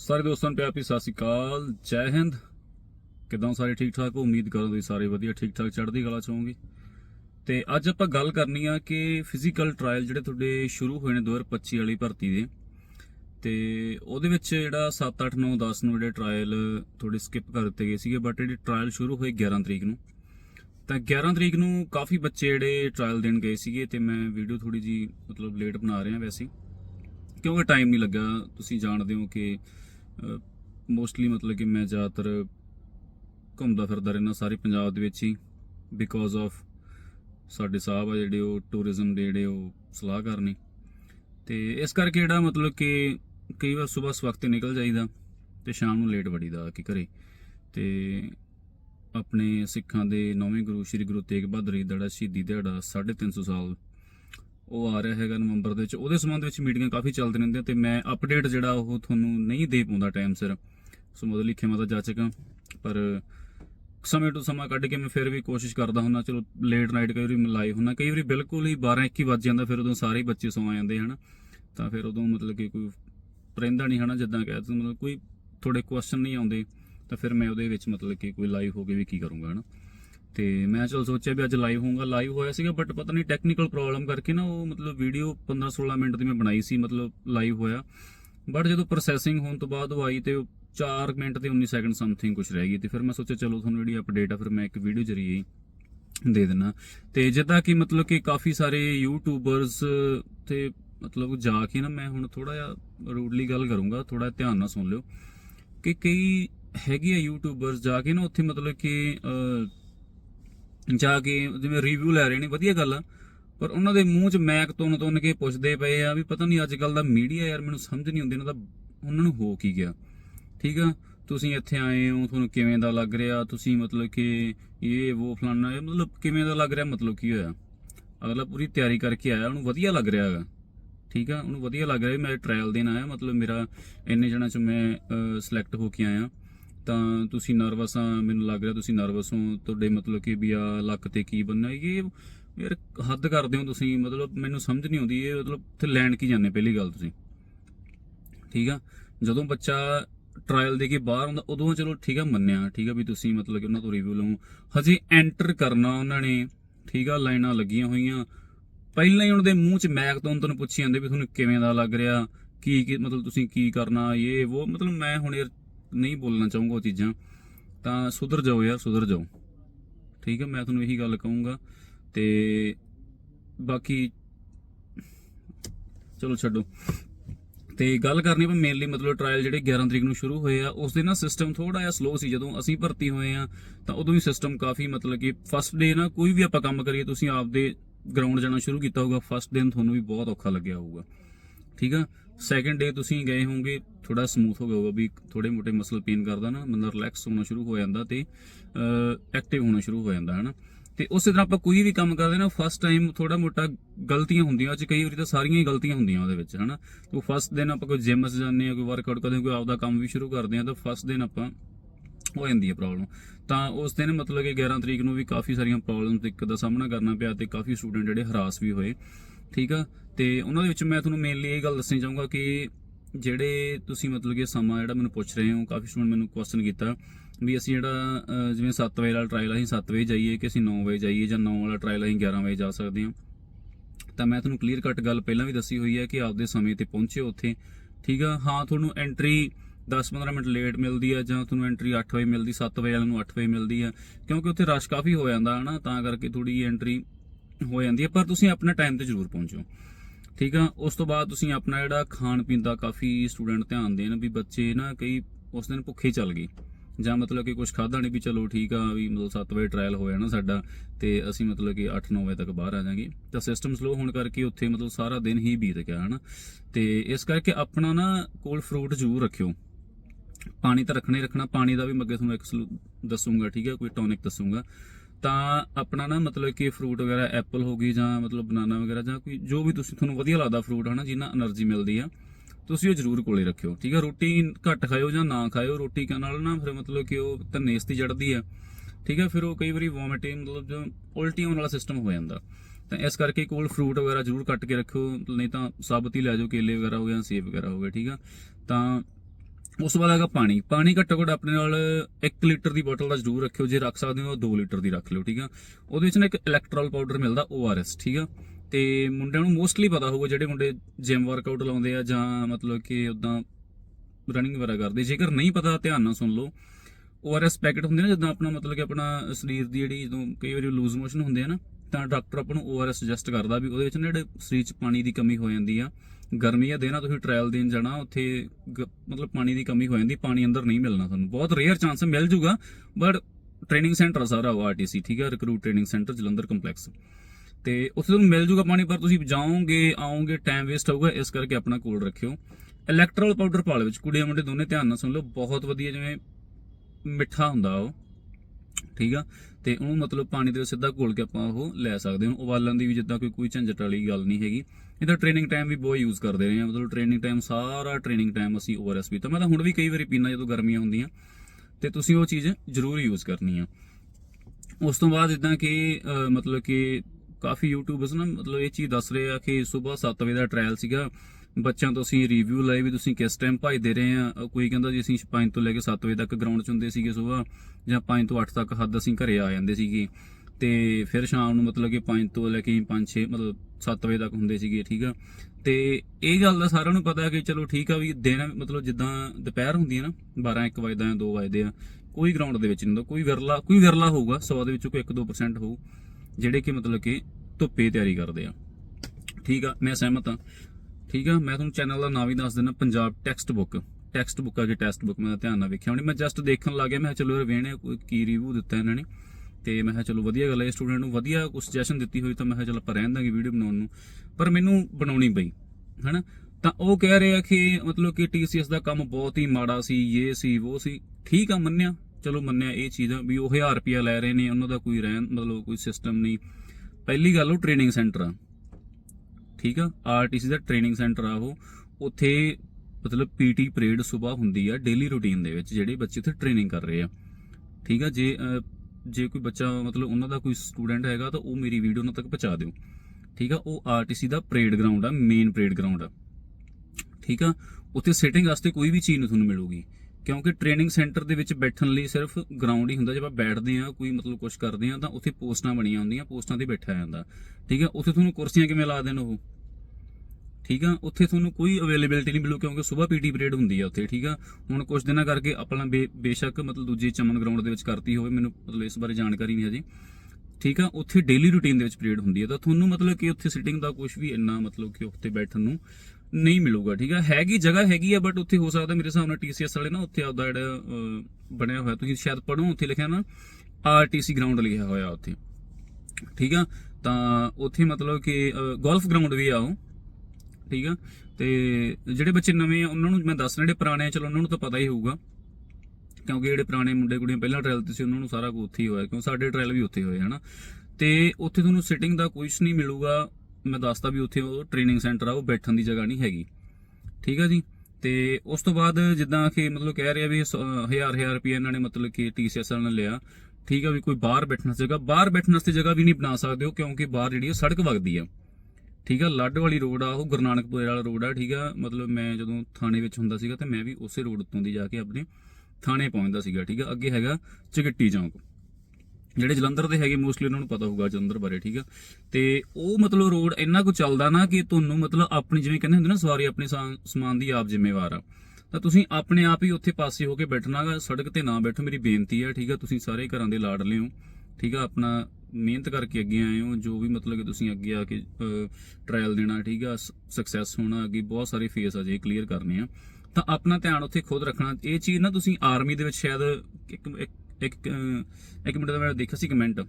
ਸਾਰੇ ਦੋਸਤਾਂ ਨੂੰ ਪਿਆਰ ਭਰੀ ਸਤਿ ਸ਼੍ਰੀ ਅਕਾਲ, ਜੈ ਹਿੰਦ। ਕਿਦਾਂ ਸਾਰੇ ਠੀਕ ਠਾਕ? ਹੋ ਉਮੀਦ ਕਰਦਾ ਤੁਸੀਂ ਸਾਰੇ ਵਧੀਆ, ਠੀਕ ਠਾਕ, ਚੜ੍ਹਦੀ ਕਲਾ ਚ ਹੋਵੋਗੇ। ਤੇ ਅੱਜ ਆਪਾਂ ਗੱਲ ਕਰਨੀ ਆ ਕਿ ਫਿਜ਼ੀਕਲ ਟ੍ਰਾਇਲ ਜਿਹੜੇ ਤੁਹਾਡੇ ਸ਼ੁਰੂ ਹੋਏ ਨੇ 2025 ਵਾਲੀ ਭਰਤੀ ਦੇ। ਤੇ ਉਹਦੇ ਵਿੱਚ ਜਿਹੜਾ 7 8 9 10 ਨੂੰ ਜਿਹੜੇ ਟ੍ਰਾਇਲ ਥੋੜੇ ਸਕਿਪ ਕਰ ਦਿੱਤੇ ਗਏ ਸੀਗੇ ਬਟ ਜਿਹੜੇ ਟ੍ਰਾਇਲ ਸ਼ੁਰੂ ਹੋਏ 11 ਤਰੀਕ ਨੂੰ। ਤਾਂ 11 ਤਰੀਕ ਨੂੰ ਕਾਫੀ ਬੱਚੇ ਜਿਹੜੇ ਟ੍ਰਾਇਲ ਦੇਣ ਗਏ ਸੀਗੇ ਤੇ ਮੈਂ ਵੀਡੀਓ ਥੋੜੀ ਜੀ ਮਤਲਬ ਲੇਟ ਬਣਾ ਰਿਹਾ ਵੈਸੇ। ਕਿਉਂਕਿ ਟਾਈਮ ਨਹੀਂ ਲੱਗਾ ਤੁਸੀਂ ਜਾਣਦੇ ਹੋ ਕਿ ਮੋਸਟਲੀ ਮਤਲਬ ਕਿ ਮੈਂ ਜ਼ਿਆਦਾਤਰ ਘੁੰਮਦਾ ਫਿਰਦਾ ਰਹਿਣਾ ਸਾਰੇ ਪੰਜਾਬ ਦੇ ਵਿੱਚ ਹੀ ਬਿਕੋਜ਼ ਆਫ ਸਾਡੇ ਸਾਹਿਬ ਆ ਜਿਹੜੇ ਉਹ ਟੂਰਿਜ਼ਮ ਦੇ ਜਿਹੜੇ ਉਹ ਸਲਾਹਕਾਰ ਨੇ। ਤੇ ਇਸ ਕਰਕੇ ਜਿਹੜਾ ਮਤਲਬ ਕਿ ਕਈ ਵਾਰ ਸਵੇਰ ਸਵਖਤੇ ਨਿਕਲ ਜਾਈਦਾ ਤੇ ਸ਼ਾਮ ਨੂੰ ਲੇਟ ਵੜੀਦਾ ਆ ਕੇ ਘਰੇ। ਤੇ ਆਪਣੇ ਸਿੱਖਾਂ ਦੇ ਨੌਵੇਂ ਗੁਰੂ ਸ੍ਰੀ ਗੁਰੂ ਤੇਗ ਬਹਾਦਰ ਜੀ ਦਾ ਸ਼ਹੀਦੀ ਦਿਹਾੜਾ 350 ਸਾਲ ਉਹ ਆ ਰਿਹਾ ਹੈਗਾ ਨਵੰਬਰ ਦੇ ਵਿੱਚ। ਉਹਦੇ ਸੰਬੰਧ ਵਿੱਚ ਮੀਟਿੰਗਾਂ ਕਾਫੀ ਚੱਲਦੇ ਰਹਿੰਦੀਆਂ ਤੇ ਮੈਂ ਅਪਡੇਟ ਜਿਹੜਾ ਉਹ ਤੁਹਾਨੂੰ ਨਹੀਂ ਦੇ ਪਾਉਂਦਾ ਟਾਈਮ ਸਿਰ। ਸੋ ਮਤਲਬ ਲਿਖੇ ਮੈਂ ਤਾਂ ਜਾਚਕਾਂ ਪਰ ਸਮੇਂ ਤੋਂ ਸਮਾਂ ਕੱਢ ਕੇ ਮੈਂ ਫਿਰ ਵੀ ਕੋਸ਼ਿਸ਼ ਕਰਦਾ ਹੁੰਦਾ। ਚਲੋ ਲੇਟ ਨਾਈਟ ਕਈ ਵਾਰੀ ਮੈਂ ਲਾਈਵ ਹੁੰਦਾ। ਕਈ ਵਾਰੀ ਬਿਲਕੁਲ ਹੀ 12 21 ਵੱਜ ਜਾਂਦਾ, ਫਿਰ ਉਦੋਂ ਸਾਰੇ ਹੀ ਬੱਚੇ ਸੌਂ ਜਾਂਦੇ, ਹਨ। ਤਾਂ ਫਿਰ ਉਦੋਂ ਮਤਲਬ ਕਿ ਕੋਈ ਪਰਿੰਦਾ ਨਹੀਂ, ਹਨਾ, ਜਿੱਦਾਂ ਕਹਿ ਤਾ ਮਤਲਬ ਕੋਈ ਥੋੜੇ ਕੁਐਸਚਨ ਨਹੀਂ ਆਉਂਦੇ, ਤਾਂ ਫਿਰ ਮੈਂ ਉਹਦੇ ਵਿੱਚ ਮਤਲਬ ਕਿ ਕੋਈ ਲਾਈਵ ਹੋ ਕੇ ਵੀ ਕੀ ਕਰੂੰਗਾ, ਹਨਾ। ਤੇ ਮੈਂ ਚਲ ਸੋਚਿਆ ਵੀ ਅੱਜ ਲਾਈਵ ਹੋਊਗਾ। ਲਾਈਵ ਹੋਇਆ ਸੀਗਾ ਬਟ ਪਤਾ ਨਹੀਂ ਟੈਕਨੀਕਲ ਪ੍ਰੋਬਲਮ ਕਰਕੇ ਨਾ ਉਹ ਮਤਲਬ ਵੀਡੀਓ 15 16 ਮਿੰਟ ਦੀ ਮੈਂ ਬਣਾਈ ਸੀ, ਮਤਲਬ ਲਾਈਵ ਹੋਇਆ। ਬਟ ਜਦੋਂ ਪ੍ਰੋਸੈਸਿੰਗ ਹੋਣ ਤੋਂ ਬਾਅਦ ਉਹ ਆਈ ਤੇ 4 ਮਿੰਟ ਤੇ 19 ਸੈਕਿੰਡ ਸਮਥਿੰਗ ਕੁਝ ਰਹਿ ਗਈ ਤੇ ਫਿਰ ਮੈਂ ਸੋਚਿਆ ਚਲੋ ਤੁਹਾਨੂੰ ਜਿਹੜੀ ਅਪਡੇਟ ਆ, ਫਿਰ ਮੈਂ ਇੱਕ ਵੀਡੀਓ ਜਰੀਏ ਹੀ ਦੇ ਦੇਣਾ ਤੇ ਜਿੱਦਾਂ ਕਿ ਮਤਲਬ ਕਿ ਕਾਫੀ ਸਾਰੇ ਯੂਟਿਊਬਰਸ ਤੇ ਮਤਲਬ ਜਾ ਕੇ ਨਾ ਮੈਂ ਹੁਣ ਥੋੜਾ ਜਿਹਾ ਰੂਡਲੀ ਗੱਲ ਕਰੂੰਗਾ ਥੋੜਾ ਧਿਆਨ ਨਾਲ ਸੁਣ ਲਿਓ ਕਿ ਕਈ ਹੈਗੇ ਆ ਯੂਟਿਊਬਰਸ ਜਾ ਕੇ ਨਾ ਉੱਥੇ ਮਤਲਬ ਕਿ ਜਾ ਕੇ ਜਿਵੇਂ ਰਿਵਿਊ ਲੈ ਰਹੇ ਨੇ, ਵਧੀਆ ਗੱਲ ਆ। ਪਰ ਉਹਨਾਂ ਦੇ ਮੂੰਹ 'ਚ ਮੈਕ ਤੁੰਨ ਤੁੰਨ ਕੇ ਪੁੱਛਦੇ ਪਏ ਆ ਵੀ ਪਤਾ ਨਹੀਂ ਅੱਜ ਕੱਲ ਦਾ ਮੀਡੀਆ ਯਾਰ ਮੈਨੂੰ ਸਮਝ ਨਹੀਂ ਆਉਂਦੀ ਇਹਨਾਂ ਦਾ, ਉਹਨਾਂ ਨੂੰ ਹੋ ਕੀ ਗਿਆ? ਠੀਕ ਆ? ਤੁਸੀਂ ਇੱਥੇ ਆਏ ਹੋ, ਤੁਹਾਨੂੰ ਕਿਵੇਂ ਦਾ ਲੱਗ ਰਿਹਾ? ਤੁਸੀਂ ਮਤਲਬ ਕਿ ਇਹ, ਉਹ ਫਲਾਨਾ, ਇਹ ਮਤਲਬ ਕਿਵੇਂ ਦਾ ਲੱਗ ਰਿਹਾ? ਮਤਲਬ ਕੀ ਹੋਇਆ? ਅਗਲਾ ਪੂਰੀ ਤਿਆਰੀ ਕਰਕੇ ਆਇਆ, ਉਹਨੂੰ ਵਧੀਆ ਲੱਗ ਰਿਹਾ ਹੈਗਾ। ਠੀਕ ਆ? ਉਹਨੂੰ ਵਧੀਆ ਲੱਗ ਰਿਹਾ ਵੀ ਮੈਂ ਟ੍ਰਾਇਲ ਦੇਣ ਆਇਆ, ਮਤਲਬ ਮੇਰਾ, ਇੰਨੇ ਜਣਾ ਚ ਮੈਂ ਸਿਲੈਕਟ ਹੋ ਕੇ ਆਇਆ। ਤਾਂ ਤੁਸੀਂ ਨਰਵਸ ਆ, ਮੈਨੂੰ ਲੱਗ ਰਿਹਾ ਤੁਸੀਂ ਨਰਵਸ ਹੋ, ਤੁਹਾਡੇ ਮਤਲਬ ਕਿ ਵੀ ਆ ਲੱਕ ਤੇ ਕੀ ਬੰਨਾ ਇਹ ਯਾਰ ਹੱਦ ਕਰਦੇ ਹੋ ਤੁਸੀਂ, ਮਤਲਬ ਮੈਨੂੰ ਸਮਝ ਨਹੀਂ ਆਉਂਦੀ, ਇਹ ਮਤਲਬ ਉੱਥੇ ਲੈਣ ਕੀ ਜਾਂਦੇ ਪਹਿਲੀ ਗੱਲ ਤੁਸੀਂ। ਠੀਕ ਆ? ਜਦੋਂ ਬੱਚਾ ਟ੍ਰਾਇਲ ਦੇ ਕੇ ਬਾਹਰ ਆਉਂਦਾ, ਉਦੋਂ ਚਲੋ ਠੀਕ ਆ, ਮੰਨਿਆ, ਠੀਕ ਆ ਵੀ ਤੁਸੀਂ ਮਤਲਬ ਕਿ ਉਹਨਾਂ ਤੋਂ ਰਿਵਿਊ ਲਓ। ਹਜੇ ਐਂਟਰ ਕਰਨਾ ਉਹਨਾਂ ਨੇ, ਠੀਕ ਆ, ਲਾਈਨਾਂ ਲੱਗੀਆਂ ਹੋਈਆਂ। ਪਹਿਲਾਂ ਹੀ ਉਹਨਾਂ ਦੇ ਮੂੰਹ 'ਚ ਮੈਕ ਤੋਂ ਤੁਹਾਨੂੰ ਪੁੱਛੀ ਜਾਂਦੇ ਵੀ ਤੁਹਾਨੂੰ ਕਿਵੇਂ ਦਾ ਲੱਗ ਰਿਹਾ, ਕੀ ਕੀ ਮਤਲਬ ਤੁਸੀਂ ਕੀ ਕਰਨਾ, ਇਹ ਉਹ, ਮਤਲਬ ਮੈਂ ਹੁਣ ਯਾਰ ਨਹੀਂ ਬੋਲਣਾ ਚਾਹੂੰਗਾ ਉਹ ਚੀਜ਼ਾਂ, ਤਾਂ ਸੁਧਰ ਜਾਓ ਯਾਰ, ਸੁਧਰ ਜਾਓ। ਠੀਕ ਹੈ, ਮੈਂ ਤੁਹਾਨੂੰ ਇਹੀ ਗੱਲ ਕਹੂੰਗਾ ਤੇ ਬਾਕੀ ਚਲੋ ਛੱਡੋ। ਤੇ ਗੱਲ ਕਰਨੀ ਆਪਾਂ ਮੇਨਲੀ ਮਤਲਬ ਟ੍ਰਾਇਲ ਜਿਹੜੇ 11 ਤਰੀਕ ਨੂੰ ਸ਼ੁਰੂ ਹੋਏ ਆ, ਉਸ ਦੇ ਨਾ ਸਿਸਟਮ ਥੋੜਾ ਜਿਹਾ ਸਲੋ ਸੀ, ਜਦੋਂ ਅਸੀਂ ਭਰਤੀ ਹੋਏ ਆ, ਤਾਂ ਉਦੋਂ ਵੀ ਸਿਸਟਮ ਕਾਫੀ ਮਤਲਬ ਕਿ ਫਸਟ ਡੇ ਨਾ ਕੋਈ ਵੀ ਆਪਾਂ ਕੰਮ ਕਰੀਏ, ਤੁਸੀਂ ਆਪਦੇ ਗਰਾਊਂਡ ਜਾਣਾ ਸ਼ੁਰੂ ਕੀਤਾ ਹੋਊਗਾ ਫਸਟ ਦਿਨ ਤੁਹਾਨੂੰ ਵੀ ਬਹੁਤ ਔਖਾ ਲੱਗਿਆ ਹੋਊਗਾ। ਠੀਕ ਆ? ਸੈਕੰਡ ਡੇ ਤੁਸੀਂ ਗਏ ਹੋਵੋਗੇ ਥੋੜਾ ਸਮੂਥ ਹੋ ਗਿਆ ਹੋਊਗਾ ਵੀ ਥੋੜੇ ਮੋਟੇ ਮਸਲ ਪੇਨ ਕਰਦਾ ਨਾ, ਬੰਦਾ ਰਿਲੈਕਸ ਹੋਣਾ ਸ਼ੁਰੂ ਹੋ ਜਾਂਦਾ ਤੇ ਐਕਟਿਵ ਹੋਣਾ ਸ਼ੁਰੂ ਹੋ ਜਾਂਦਾ, ਹਨਾ? ਤੇ ਉਸੇ ਤਰ੍ਹਾਂ ਆਪਾਂ ਕੋਈ ਵੀ ਕੰਮ ਕਰਦੇ ਨਾ ਫਸਟ ਟਾਈਮ ਥੋੜਾ ਮੋਟਾ ਗਲਤੀਆਂ ਹੁੰਦੀਆਂ ਅੱਜ ਕਈ ਵਾਰੀ ਤਾਂ ਸਾਰੀਆਂ ਹੀ ਗਲਤੀਆਂ ਹੁੰਦੀਆਂ ਉਹਦੇ ਵਿੱਚ, ਹਨਾ? ਤੇ ਫਸਟ ਦਿਨ ਆਪਾਂ ਕੋਈ ਜਿਮ 'ਚ ਜਾਂਦੇ ਆ ਕੋਈ ਵਰਕਆਊਟ ਕਰਦੇ ਹਾਂ, ਕੋਈ ਆਪਦਾ ਕੰਮ ਵੀ ਸ਼ੁਰੂ ਕਰਦੇ ਆ ਤਾਂ ਫਸਟ ਦਿਨ ਆਪਾਂ ਹੋ ਜਾਂਦੀ ਹੈ ਪ੍ਰੋਬਲਮ ਤਾਂ ਉਸ ਦਿਨ ਮਤਲਬ ਕਿ 11 ਤਰੀਕ ਨੂੰ ਵੀ ਕਾਫੀ ਸਾਰੀਆਂ ਪ੍ਰੋਬਲਮਸ ਦਿੱਕਤ ਦਾ ਸਾਹਮਣਾ ਕਰਨਾ ਪਿਆ ਤੇ ਕਾਫੀ ਸਟੂਡੈਂਟ ਜਿਹੜੇ ਹਰਾਸ ਵੀ ਹੋਏ। ਠੀਕ ਆ? ਤੇ ਉਹਨਾਂ ਦੇ ਵਿੱਚ ਮੈਂ ਤੁਹਾਨੂੰ ਮੇਨਲੀ ਇਹ ਗੱਲ ਦੱਸਣੀ ਚਾਹੂੰਗਾ ਕਿ ਜਿਹੜੇ ਤੁਸੀਂ ਮਤਲਬ ਕਿ ਸਮਾਂ ਜਿਹੜਾ ਮੈਨੂੰ ਪੁੱਛ ਰਹੇ ਹੋ, ਕਾਫੀ ਸਟੂਡੈਂਟ ਮੈਨੂੰ ਕੁਐਸਚਨ ਕੀਤਾ ਵੀ ਅਸੀਂ ਜਿਹੜਾ ਜਿਵੇਂ 7 ਵਜੇ ਵਾਲਾ ਟ੍ਰਾਇਲ ਅਸੀਂ 7 ਵਜੇ ਜਾਈਏ ਕਿ ਅਸੀਂ 9 ਵਜੇ ਜਾਈਏ ਜਾਂ 9 ਵਾਲਾ ਟ੍ਰਾਇਲ ਅਸੀਂ 11 ਵਜੇ ਜਾ ਸਕਦੇ ਹਾਂ। ਤਾਂ ਮੈਂ ਤੁਹਾਨੂੰ ਕਲੀਅਰ ਕੱਟ ਗੱਲ ਪਹਿਲਾਂ ਵੀ ਦੱਸੀ ਹੋਈ ਹੈ ਕਿ ਆਪਦੇ ਸਮੇਂ ਤੇ ਪਹੁੰਚੇ ਉੱਥੇ, ਠੀਕ ਆ? ਹਾਂ, ਤੁਹਾਨੂੰ ਐਂਟਰੀ 10-15 ਮਿੰਟ ਲੇਟ ਮਿਲਦੀ ਆ ਜਾਂ ਤੁਹਾਨੂੰ ਐਂਟਰੀ 8 ਵਜੇ ਮਿਲਦੀ 7 ਵਜੇ ਵਾਲਿਆਂ ਨੂੰ 8 ਵਜੇ ਮਿਲਦੀ ਆ, ਕਿਉਂਕਿ ਉੱਥੇ ਰਸ਼ ਕਾਫੀ ਹੋ ਜਾਂਦਾ, ਹਨਾ? ਤਾਂ ਕਰਕੇ ਥੋੜੀ ਐਂਟਰੀ ਹੋ ਜਾਂਦੀ ਹੈ, ਪਰ ਤੁਸੀਂ ਆਪਣਾ ਟਾਈਮ ਤੇ ਜ਼ਰੂਰ ਪਹੁੰਚੋ। ਠੀਕ ਆ? ਉਸ ਤੋਂ ਬਾਅਦ ਤੁਸੀਂ ਆਪਣਾ ਜਿਹੜਾ ਖਾਣ ਪੀਣ ਦਾ ਕਾਫੀ ਸਟੂਡੈਂਟ ਧਿਆਨ ਦੇਣ ਵੀ ਬੱਚੇ ਨਾ ਕਈ ਉਸ ਦਿਨ ਭੁੱਖੇ ਚੱਲ ਗਏ। ਜਾਂ ਮਤਲਬ ਕਿ ਕੁਝ ਖਾਧਾ ਨਹੀਂ ਵੀ ਚਲੋ ਠੀਕ ਆ, ਵੀ ਮਤਲਬ 7 ਵਜੇ ਟ੍ਰਾਇਲ ਹੋਇਆ ਨਾ ਸਾਡਾ, ਤੇ ਅਸੀਂ ਮਤਲਬ ਕਿ 8-9 ਵਜੇ ਤੱਕ ਬਾਹਰ ਆ ਜਾਾਂਗੇ ਤਾਂ ਸਿਸਟਮ ਸਲੋ ਹੋਣ ਕਰਕੇ ਉੱਥੇ ਮਤਲਬ ਸਾਰਾ ਦਿਨ ਹੀ ਬੀਤ ਗਿਆ, ਹਨਾ? ਤੇ ਇਸ ਕਰਕੇ ਆਪਣਾ ਨਾ ਕੋਲ ਫਰੂਟ ਜ਼ਰੂਰ ਰੱਖਿਓ। ਪਾਣੀ ਤਾਂ ਰੱਖਣਾ ਹੀ ਰੱਖਣਾ, ਪਾਣੀ ਦਾ ਵੀ ਮੈਂ ਅੱਗੇ ਤੁਹਾਨੂੰ ਇੱਕ ਸਲੂ- ਦੱਸੂਗਾ, ਠੀਕ ਹੈ ਕੋਈ ਟੌਨਿਕ ਦੱਸੂਗਾ। ਤਾਂ ਆਪਣਾ ਨਾ ਮਤਲਬ ਕਿ ਫਰੂਟ ਵਗੈਰਾ ਐਪਲ ਹੋ ਗਈ ਜਾਂ ਮਤਲਬ ਬਨਾਨਾ ਵਗੈਰਾ ਜਾਂ ਕੋਈ ਜੋ ਵੀ ਤੁਸੀਂ ਤੁਹਾਨੂੰ ਵਧੀਆ ਲੱਗਦਾ ਫਰੂਟ ਹਨਾ, ਜਿੰਨਾ એનર્ਜੀ ਮਿਲਦੀ ਆ, ਤੁਸੀਂ ਉਹ ਜ਼ਰੂਰ ਕੋਲੇ ਰੱਖਿਓ, ਠੀਕ ਆ? ਰੋਟੀ ਘੱਟ ਖਾਇਓ ਜਾਂ ਨਾ ਖਾਇਓ, ਰੋਟੀ ਕਰਨ ਨਾਲ ਨਾ ਫਿਰ ਮਤਲਬ ਕਿ ਉਹ ਤਨੇਸ ਦੀ ਜੜਦੀ ਆ, ਠੀਕ ਆ? ਫਿਰ ਉਹ ਕਈ ਵਾਰੀ ਵੋਮਟਿੰਗ ਮਤਲਬ ਜੋ ਉਲਟੀ ਆਉਣ ਵਾਲਾ ਸਿਸਟਮ ਹੋ ਜਾਂਦਾ। ਤਾਂ ਇਸ ਕਰਕੇ ਕੋਲ ਫਰੂਟ ਵਗੈਰਾ ਜ਼ਰੂਰ ਕੱਟ ਕੇ ਰੱਖਿਓ, ਨਹੀਂ ਤਾਂ ਸਾਬਤ ਹੀ ਲੈ ਜਾਓ, ਕੇਲੇ ਵਗੈਰਾ ਹੋ ਗਏ ਸੇਬ ਵਗੈਰਾ ਹੋ ਗਏ ਠੀਕ ਆ? ਤਾਂ ਉਸ ਤੋਂ ਬਾਅਦ ਹੈਗਾ ਪਾਣੀ। ਪਾਣੀ ਘੱਟੋ ਘੱਟ ਆਪਣੇ ਨਾਲ 1 ਲੀਟਰ ਦੀ ਬੋਤਲ ਦਾ ਜ਼ਰੂਰ ਰੱਖਿਓ। ਜੇ ਰੱਖ ਸਕਦੇ ਹੋ 2 ਲੀਟਰ ਦੀ ਰੱਖ ਲਿਓ, ਠੀਕ ਆ? ਉਹਦੇ ਵਿੱਚ ਨਾ ਇੱਕ ਇਲੈਕਟ੍ਰੋਲ ਪਾਊਡਰ ਮਿਲਦਾ ORS ਠੀਕ ਆ? ਤੇ ਮੁੰਡਿਆਂ ਨੂੰ ਮੋਸਟਲੀ ਪਤਾ ਹੋਊਗਾ ਜਿਹੜੇ ਮੁੰਡੇ ਜਿਮ ਵਰਕਆਊਟ ਲਾਉਂਦੇ ਆ ਜਾਂ ਮਤਲਬ ਕਿ ਉਦਾਂ ਰਨਿੰਗ ਵਗੈਰਾ ਕਰਦੇ। ਜੇਕਰ ਨਹੀਂ ਪਤਾ, ਧਿਆਨ ਨਾਲ ਸੁਣ ਲਓ। ORS ਪੈਕਟ ਹੁੰਦੇ ਨਾ, ਜਦੋਂ ਆਪਣਾ ਮਤਲਬ ਕਿ ਆਪਣਾ ਸਰੀਰ ਦੀ ਜਿਹੜੀ ਜਦੋਂ ਕਈ ਵਾਰੀ ਲੂਜ਼ ਮੋਸ਼ਨ ਹੁੰਦੇ ਆ ਨਾ, ਤਾਂ ਡਾਕਟਰ ਆਪਾਂ ਨੂੰ ORS ਸੁਜੈਸਟ ਕਰਦਾ ਵੀ ਉਹਦੇ ਵਿੱਚ ਨਾ ਜਿਹੜੇ ਸਰੀਰ 'ਚ ਪਾਣੀ ਦੀ ਕਮੀ ਹੋ ਜਾਂਦੀ ਆ। ਗਰਮੀ ਆ, ਦੇਣਾ ਤੁਸੀਂ ਟ੍ਰਾਇਲ ਦੇਣ ਜਾਣਾ, ਉੱਥੇ ਗ- ਮਤਲਬ ਪਾਣੀ ਦੀ ਕਮੀ ਹੋ ਜਾਂਦੀ, ਪਾਣੀ ਅੰਦਰ ਨਹੀਂ ਮਿਲਣਾ ਤੁਹਾਨੂੰ। ਬਹੁਤ ਰੇਅਰ ਚਾਂਸ ਮਿਲ ਜੂਗਾ ਬਟ ਟ੍ਰੇਨਿੰਗ ਸੈਂਟਰ ਸਾਰਾ ਉਹ ਆਰਟੀਸੀ ਠੀਕ ਹੈ recruit training centre Jalandhar complex ਤੇ ਉੱਥੇ ਤੁਹਾਨੂੰ ਮਿਲ ਜੂਗਾ ਪਾਣੀ, ਪਰ ਤੁਸੀਂ ਜਾਓਗੇ, ਆਓਗੇ ਟਾਈਮ ਵੇਸਟ ਹੋਊਗਾ, ਇਸ ਕਰਕੇ ਆਪਣਾ ਕੋਲ ਰੱਖਿਓ। ਇਲੈਕਟ੍ਰੋਲ ਪਾਊਡਰ ਪਾਲ ਵਿੱਚ, ਕੁੜੀਆਂ ਮੁੰਡੇ ਦੋਨੇ ਧਿਆਨ ਨਾਲ ਸੁਣ ਲਓ, ਬਹੁਤ ਵਧੀਆ ਜਿਵੇਂ ਮਿੱਠਾ ਹੁੰਦਾ ਉਹ, ਠੀਕ ਆ? ਤੇ ਉਹਨੂੰ ਮਤਲਬ ਪਾਣੀ ਦੇ ਸਿੱਧਾ ਘੋਲ ਕੇ ਆਪਾਂ ਉਹ ਲੈ ਸਕਦੇ ਹਾਂ। ਉਬਾਲਣ ਦੀ ਵੀ ਜਿੱਦਾਂ ਕੋਈ ਕੋਈ ਝੰਜਟ ਵਾਲੀ ਗੱਲ ਨਹੀਂ ਹੈਗੀ। ਇਹਦਾ ਟ੍ਰੇਨਿੰਗ ਟਾਈਮ ਵੀ ਬਹੁਤ ਯੂਜ਼ ਕਰਦੇ ਰਹੇ ਆ ਮਤਲਬ ਟ੍ਰੇਨਿੰਗ ਟਾਈਮ ਸਾਰਾ ਟ੍ਰੇਨਿੰਗ ਟਾਈਮ ਅਸੀਂ ਓਆਰਐਸ ਪੀਤਾ ਮੈਂ ਤਾਂ ਹੁਣ ਵੀ ਕਈ ਵਾਰੀ ਪੀਣਾ ਜਦੋਂ ਗਰਮੀਆਂ ਹੁੰਦੀਆਂ, ਤੇ ਤੁਸੀਂ ਉਹ ਚੀਜ਼ ਜ਼ਰੂਰ ਯੂਜ਼ ਕਰਨੀ ਆ। ਉਸ ਤੋਂ ਬਾਅਦ ਜਿੱਦਾਂ ਕਿ ਮਤਲਬ ਕਿ ਕਾਫੀ ਯੂਟਿਊਬਰਸ ਨਾ ਮਤਲਬ ਇਹ ਚੀਜ਼ ਦੱਸ ਰਹੇ ਆ ਕਿ ਸਵੇਰ 7 ਵਜੇ ਦਾ ਟ੍ਰਾਇਲ ਸੀਗਾ। ਬੱਚਿਆਂ ਤੋਂ ਅਸੀਂ ਰਿਵਿਊ ਲਏ ਵੀ ਤੁਸੀਂ ਕਿਸ ਟਾਈਮ ਭਜਦੇ ਰਹੇ ਆ। ਕੋਈ ਕਹਿੰਦਾ ਜੀ ਅਸੀਂ 5 ਤੋਂ ਲੈ ਕੇ 7 ਵਜੇ ਤੱਕ ਗਰਾਊਂਡ 'ਚ ਹੁੰਦੇ ਸੀਗੇ ਸਵੇਰ, ਜਾਂ 5 ਤੋਂ 8 ਤੱਕ ਹੱਦ ਅਸੀਂ ਘਰੇ ਆ ਜਾਂਦੇ ਸੀਗੇ। ਤੇ ਫਿਰ ਸ਼ਾਮ ਨੂੰ ਮਤਲਬ ਕਿ 5 ਤੋਂ ਲੈ ਕੇ 5 6 ਮਤਲਬ 7 ਵਜੇ ਤੱਕ ਹੁੰਦੇ ਸੀਗੇ, ਠੀਕ ਆ? ਤੇ ਇਹ ਗੱਲ ਦਾ ਸਾਰਿਆਂ ਨੂੰ ਪਤਾ ਹੈ ਕਿ ਚਲੋ ਠੀਕ ਆ ਵੀ ਦਿਨ ਮਤਲਬ ਜਿੱਦਾਂ ਦੁਪਹਿਰ ਹੁੰਦੀ ਹੈ ਨਾ 12 1 ਵਜੇ ਜਾਂ 2 ਵਜੇ ਆ, ਕੋਈ ਗਰਾਊਂਡ ਦੇ ਵਿੱਚ ਨਹੀਂ ਹੁੰਦਾ, ਕੋਈ ਵਿਰਲਾ ਕੋਈ ਵਿਰਲਾ ਹੋਊਗਾ 100 ਦੇ ਵਿੱਚੋਂ ਕੋਈ 1-2% ਹੋਊ, ਜਿਹੜੇ ਕਿ ਮਤਲਬ ਕਿ ਧੁੱਪੇ ਤਿਆਰੀ ਕਰਦੇ ਆ। ਠੀਕ ਆ, ਮੈਂ ਸਹਿਮਤ ਆ ਠੀਕ ਆ, ਮੈਂ ਤੁਹਾਨੂੰ ਚੈਨਲ ਦਾ ਨਾਮ ਵੀ ਦੱਸ ਦਿੰਦਾ, Punjab text book text book ਆ ਕਿ ਟੈਕਸਟ ਬੁੱਕ ਮੈਂ ਧਿਆਨ ਨਾਲ ਵੇਖਿਆ ਹੋਣੀ। ਮੈਂ ਜਸਟ ਦੇਖਣ ਲੱਗ ਗਿਆ, ਮੈਂ ਕਿਹਾ ਚਲੋ ਇਹ ਵੇਣੇ ਕੋਈ ਕੀ ਰਿਵਿਊ ਦਿੱਤਾ ਇਹਨਾਂ ਨੇ। ਤੇ ਮੈਂ ਕਿਹਾ ਚਲੋ ਵਧੀਆ ਗੱਲ ਹੈ ਸਟੂਡੈਂਟ ਨੂੰ ਵਧੀਆ ਕੁਝ ਸੁਜੈਸ਼ਨ ਦਿੱਤੀ ਹੋਈ ਤਾਂ ਮੈਂ ਕਿਹਾ ਚਲ ਆਪਾਂ ਰਹਿਣ ਦਾਂਗੇ ਵੀਡੀਓ ਬਣਾਉਣ ਨੂੰ। ਪਰ ਮੈਨੂੰ ਬਣਾਉਣੀ ਪਈ, ਹਨਾ? ਤਾਂ ਉਹ ਕਹਿ ਰਹੇ ਆ ਕਿ ਮਤਲਬ ਕਿ TCS ਦਾ ਕੰਮ ਬਹੁਤ ਹੀ ਮਾੜਾ ਸੀ ਇਹ ਸੀ ਉਹ ਸੀ। ਠੀਕ ਆ, ਮੰਨਿਆ। ਚਲੋ ਮੰਨਿਆ ਇਹ ਚੀਜ਼ ਵੀ ਉਹ 1000 ਰੁਪਿਆ ਲੈ ਰਹੇ ਨੇ, ਉਹਨਾਂ ਦਾ ਕੋਈ ਰਹਿਣ, ਮਤਲਬ ਕੋਈ ਸਿਸਟਮ ਨਹੀਂ। ਪਹਿਲੀ ਗੱਲ ਉਹ ਟ੍ਰੇਨਿੰਗ ਸੈਂਟਰ ਆ। ਠੀਕ ਆ ਆਰਟੀਸੀ ਦਾ ਟ੍ਰੇਨਿੰਗ ਸੈਂਟਰ ਆ ਉਹ। ਉੱਥੇ ਮਤਲਬ ਪੀਟੀ ਪਰੇਡ ਸਵੇਰ ਹੁੰਦੀ ਆ ਡੇਲੀ ਰੂਟੀਨ ਦੇ ਵਿੱਚ, ਜਿਹੜੇ ਬੱਚੇ ਉੱਥੇ ਟ੍ਰੇਨਿੰਗ ਕਰ ਰਹੇ ਆ। ਠੀਕ ਆ, ਜੇ ਜੇ ਕੋਈ ਬੱਚਾ, ਮਤਲਬ ਉਹਨਾਂ ਦਾ ਕੋਈ ਸਟੂਡੈਂਟ ਹੈਗਾ ਤਾਂ ਉਹ ਮੇਰੀ ਵੀਡੀਓ ਉਹਨਾਂ ਤੱਕ ਪਹੁੰਚਾ ਦਿਓ। ਠੀਕ ਆ? ਉਹ ਆਰਟੀਸੀ ਦਾ ਪਰੇਡ ਗਰਾਊਂਡ ਆ ਮੇਨ ਪਰੇਡ ਗਰਾਊਂਡ ਆ। ਠੀਕ ਆ? ਉੱਥੇ ਸਿਟਿੰਗ ਵਾਸਤੇ ਕੋਈ ਵੀ ਚੀਜ਼ ਨਹੀਂ ਤੁਹਾਨੂੰ ਮਿਲੂਗੀ। ਕਿਉਂਕਿ ਟ੍ਰੇਨਿੰਗ ਸੈਂਟਰ ਦੇ ਵਿੱਚ ਬੈਠਣ ਲਈ ਸਿਰਫ ਗਰਾਊਂਡ ਹੀ ਹੁੰਦਾ। ਜੇ ਆਪਾਂ ਬੈਠਦੇ ਆ ਕੋਈ ਮਤਲਬ ਕੁਝ ਕਰਦੇ ਆ ਤਾਂ ਉੱਥੇ ਪੋਸਟਾਂ ਬਣੀਆਂ ਹੁੰਦੀਆਂ, ਪੋਸਟਾਂ ਤੇ ਬੈਠਾ ਜਾਂਦਾ। ਠੀਕ ਆ? ਉੱਥੇ ਤੁਹਾਨੂੰ ਕੁਰਸੀਆਂ ਕਿਵੇਂ ਲਾ ਦੇਣ ਉਹ? ਠੀਕ ਆ? ਉੱਥੇ ਤੁਹਾਨੂੰ ਕੋਈ ਅਵੇਲੇਬਿਲਟੀ ਨਹੀਂ ਮਿਲੂ ਕਿਉਂਕਿ ਸਵੇਰ ਪੀਟੀ ਪੀਰੀਅਡ ਹੁੰਦੀ ਆ ਉੱਥੇ, ਠੀਕ ਆ? ਹੁਣ ਕੁਝ ਦਿਨਾਂ ਕਰਕੇ ਆਪਣਾ ਬੇ- ਬੇਸ਼ੱਕ ਮਤਲਬ ਦੂਜੇ ਚਮਨ ਗਰਾਊਂਡ ਦੇ ਵਿੱਚ ਕਰਤੀ ਹੋਵੇ, ਮੈਨੂੰ ਮਤਲਬ ਇਸ ਬਾਰੇ ਜਾਣਕਾਰੀ ਨਹੀਂ ਹਜੇ। ਠੀਕ ਆ? ਉੱਥੇ ਡੇਲੀ ਰੂਟੀਨ ਦੇ ਵਿੱਚ ਪੀਰੀਅਡ ਹੁੰਦੀ ਹੈ ਤਾਂ ਤੁਹਾਨੂੰ ਮਤਲਬ ਕਿ ਉੱਥੇ ਸਿਟਿੰਗ ਦਾ ਕੁਝ ਵੀ ਇੰਨਾ ਮਤਲਬ ਕਿ ਉੱਥੇ ਬੈਠਣ ਨੂੰ ਨਹੀਂ ਮਿਲੂਗਾ, ਠੀਕ ਆ? ਹੈਗੀ ਜਗ੍ਹਾ ਹੈਗੀ ਆ ਬਟ ਉੱਥੇ ਹੋ ਸਕਦਾ ਮੇਰੇ ਹਿਸਾਬ ਨਾਲ TCS ਵਾਲੇ ਨਾ ਉੱਥੇ ਆਪਦਾ ਜਿਹੜਾ ਬਣਿਆ ਹੋਇਆ। ਤੁਸੀਂ ਸ਼ਾਇਦ ਪੜੋ ਉੱਥੇ ਲਿਖਿਆ ਨਾ ਆਰਟੀਸੀ ਗਰਾਊਂਡ ਲਿਖਿਆ ਹੋਇਆ ਉੱਥੇ। ਠੀਕ ਆ? ਤਾਂ ਉੱਥੇ ਮਤਲਬ ਕਿ ਗੋਲਫ ਗਰਾਊਂਡ ਵੀ ਆ ਉਹ। ਠੀਕ ਆ? ਤੇ ਜਿਹੜੇ ਬੱਚੇ ਨਵੇਂ ਆ, ਉਹਨਾਂ ਨੂੰ ਮੈਂ ਦੱਸ ਜਿਹੜੇ ਪੁਰਾਣੇ ਆ, ਚਲੋ ਉਹਨਾਂ ਨੂੰ ਤਾਂ ਪਤਾ ਹੀ ਹੋਊਗਾ। ਕਿਉਂਕਿ ਜਿਹੜੇ ਪੁਰਾਣੇ ਮੁੰਡੇ ਕੁੜੀਆਂ, ਪਹਿਲਾਂ ਟ੍ਰਾਇਲ ਤੇ ਸੀ, ਉਹਨਾਂ ਨੂੰ ਸਾਰਾ ਕੁਝ ਉੱਥੇ ਹੀ ਹੋਇਆ। ਕਿਉਂ ਸਾਡੇ ਟ੍ਰਾਇਲ ਵੀ ਉੱਥੇ ਹੋਏ, ਹਨਾ? ਤੇ ਉੱਥੇ ਤੁਹਾਨੂੰ ਸਿਟਿੰਗ ਦਾ ਕੁਝ ਨਹੀਂ ਮਿਲੂਗਾ। ਮੈਂ ਦੱਸਦਾ ਵੀ ਉੱਥੇ ਉਹ ਟ੍ਰੇਨਿੰਗ ਸੈਂਟਰ ਆ, ਉਹ ਬੈਠਣ ਦੀ ਜਗ੍ਹਾ ਨਹੀਂ ਹੈਗੀ। ਠੀਕ ਆ ਜੀ? ਤੇ ਉਸ ਤੋਂ ਬਾਅਦ ਜਿੱਦਾਂ ਕਿ ਮਤਲਬ ਕਹਿ ਰਿਹਾ ਵੀ ਸ- ਹਜ਼ਾਰ ਹਜ਼ਾਰ ਰੁਪਏ ਇਹਨਾਂ ਨੇ ਮਤਲਬ ਕਿ TCS ਵਾਲਿਆਂ ਨੇ ਲਿਆ। ਠੀਕ ਆ ਵੀ ਕੋਈ ਬਾਹਰ ਬੈਠਣ ਵਾਸਤੇ ਜਗ੍ਹਾ, ਬਾਹਰ ਬੈਠਣ ਵਾਸਤੇ ਜਗ੍ਹਾ ਵੀ ਨਹੀਂ ਬਣਾ ਸਕਦੇ ਹੋ ਕਿਉਂਕਿ ਬਾਹਰ ਜਿਹੜੀ ਆ, ਸੜਕ ਵਗਦੀ ਆ। ਠੀਕ ਆ, ਲੱਡ ਵਾਲੀ ਰੋਡ ਆ, ਉਹ ਗੁਰੂ ਨਾਨਕਪੁਰ ਵਾਲਾ ਰੋਡ ਆ, ਠੀਕ ਆ। ਮਤਲਬ ਮੈਂ ਜਦੋਂ ਥਾਣੇ ਵਿੱਚ ਹੁੰਦਾ ਸੀਗਾ ਤੇ ਮੈਂ ਵੀ ਉਸੇ ਰੋਡ ਤੋਂ ਦੀ ਜਾ ਕੇ ਆਪਣੇ ਥਾਣੇ ਪਹੁੰਚਦਾ ਸੀਗਾ, ਠੀਕ ਆ। ਅੱਗੇ ਹੈਗਾ ਚਗੱਟੀ ਚੌਂਕ। ਜਿਹੜੇ ਜਲੰਧਰ ਦੇ ਹੈਗੇ ਮੋਸਟਲੀ ਉਹਨਾਂ ਨੂੰ ਪਤਾ ਹੋਊਗਾ ਜਲੰਧਰ ਬਾਰੇ, ਠੀਕ ਆ। ਤੇ ਉਹ ਮਤਲਬ ਰੋਡ ਇੰਨਾ ਕੁ ਚੱਲਦਾ ਨਾ ਕਿ ਤੁਹਾਨੂੰ ਮਤਲਬ ਆਪਣੀ ਜਿਵੇਂ ਕਹਿੰਦੇ ਹੁੰਦੇ ਨਾ, ਸਵਾਰੀ ਆਪਣੇ ਸਮਾਨ ਦੀ ਆਪ ਜ਼ਿੰਮੇਵਾਰ ਆ। ਤਾਂ ਤੁਸੀਂ ਆਪਣੇ ਆਪ ਹੀ ਉੱਥੇ ਪਾਸੇ ਹੋ ਕੇ ਬੈਠਣਾਗਾ ਸੜਕ ਤੇ ਨਾ ਬੈਠੋ, ਮੇਰੀ ਬੇਨਤੀ ਆ, ਠੀਕ ਆ। ਤੁਸੀਂ ਸਾਰੇ ਘਰਾਂ ਦੇ ਲਾਡਲੇ ਹੋ, ਠੀਕ ਆ। ਆਪਣਾ ਮਿਹਨਤ ਕਰਕੇ ਅੱਗੇ ਆਏ ਹੋ, ਜੋ ਵੀ ਮਤਲਬ ਕਿ ਤੁਸੀਂ ਅੱਗੇ ਆ ਕੇ ਟ੍ਰਾਇਲ ਦੇਣਾ, ਠੀਕ ਆ ਸਕਸੈਸ ਹੋਣਾ, ਅੱਗੇ ਬਹੁਤ ਸਾਰੇ ਫੇਸ ਆ ਜੇ ਕਲੀਅਰ ਕਰਨੇ ਆ। ਤਾਂ ਆਪਣਾ ਧਿਆਨ ਉੱਥੇ ਖੁਦ ਰੱਖਣਾ, ਇਹ ਚੀਜ਼ ਨਾ ਤੁਸੀਂ ਆਰਮੀ ਦੇ ਵਿੱਚ ਸ਼ਾਇਦ ਇੱਕ ਇੱਕ ਇੱਕ ਮਿੰਟ ਦਾ ਮੈਂ ਦੇਖਿਆ ਸੀ ਕਮੈਂਟ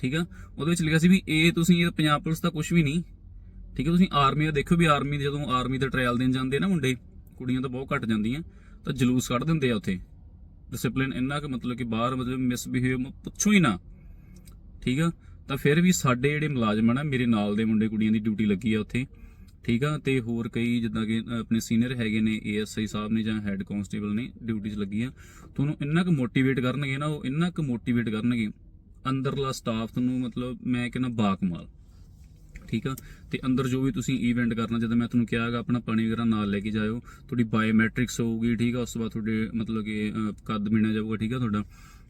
ਠੀਕ ਆ? ਉਹਦੇ ਵਿੱਚ ਲਿਖਿਆ ਸੀ ਵੀ ਇਹ ਤੁਸੀਂ ਇਹ ਪੰਜਾਬ ਪੁਲਿਸ ਦਾ ਕੁਝ ਵੀ ਨਹੀਂ, ਠੀਕ ਹੈ ਤੁਸੀਂ ਆਰਮੀ ਦਾ ਦੇਖੋ ਵੀ ਆਰਮੀ ਦੇ ਜਦੋਂ ਆਰਮੀ ਦਾ ਟ੍ਰਾਇਲ ਦੇਣ ਜਾਂਦੇ ਨਾ ਮੁੰਡੇ, ਕੁੜੀਆਂ ਤਾਂ ਬਹੁਤ ਘੱਟ ਜਾਂਦੀਆਂ, ਤਾਂ ਜਲੂਸ ਕੱਢ ਦਿੰਦੇ ਆ ਉੱਥੇ। ਡਿਸਪਲਿਨ ਇੰਨਾ ਕਿ ਮਤਲਬ ਕਿ ਬਾਹਰ ਮਤਲਬ ਮਿਸਬਿਹੇਵ ਪੁੱਛੋ ਹੀ ਨਾ। ਠੀਕ ਆ? ਤਾਂ ਫਿਰ ਵੀ ਸਾਡੇ ਜਿਹੜੇ ਮੁਲਾਜ਼ਮ ਆ ਨਾ, ਮੇਰੇ ਨਾਲ ਦੇ ਮੁੰਡੇ ਕੁੜੀਆਂ ਦੀ ਡਿਊਟੀ ਲੱਗੀ ਆ ਉੱਥੇ, ਠੀਕ ਆ? ਤੇ ਹੋਰ ਕਈ ਜਿੱਦਾਂ ਕਿ ਆਪਣੇ ਸੀਨੀਅਰ ਹੈਗੇ ਨੇ ਏਐਸਆਈ ਸਾਹਿਬ ਨੇ ਜਾਂ ਹੈੱਡ ਕਾਂਸਟੇਬਲ ਨੇ ਡਿਊਟੀ 'ਚ ਲੱਗੀ ਆ। ਤੁਹਾਨੂੰ ਇੰਨਾ ਕੁ ਮੋਟੀਵੇਟ ਕਰਨਗੇ ਨਾ, ਉਹ ਇੰਨਾ ਕੁ ਮੋਟੀਵੇਟ ਕਰਨਗੇ, ਅੰਦਰਲਾ ਸਟਾਫ ਤੁਹਾਨੂੰ ਮਤਲਬ ਮੈਂ ਕਹਿੰਦਾ ਬਾਕਮਾਲ, ਠੀਕ ਆ? ਤੇ ਅੰਦਰ ਜੋ ਵੀ ਤੁਸੀਂ ਇਵੈਂਟ ਕਰਨਾ, ਜਦੋਂ ਮੈਂ ਤੁਹਾਨੂੰ ਕਿਹਾਗਾ ਆਪਣਾ ਪਾਣੀ ਵਗੈਰਾ ਨਾਲ ਲੈ ਕੇ ਜਾਇਓ, ਤੁਹਾਡੀ ਬਾਇਓਮੈਟ੍ਰਿਕਸ ਹੋਊਗੀ, ਠੀਕ ਆ? ਉਸ ਤੋਂ ਬਾਅਦ ਤੁਹਾਡੇ ਮਤਲਬ ਕਿ ਕੱਦ ਮਿਣਿਆ ਜਾਊਗਾ, ਠੀਕ ਆ ਤੁਹਾਡਾ।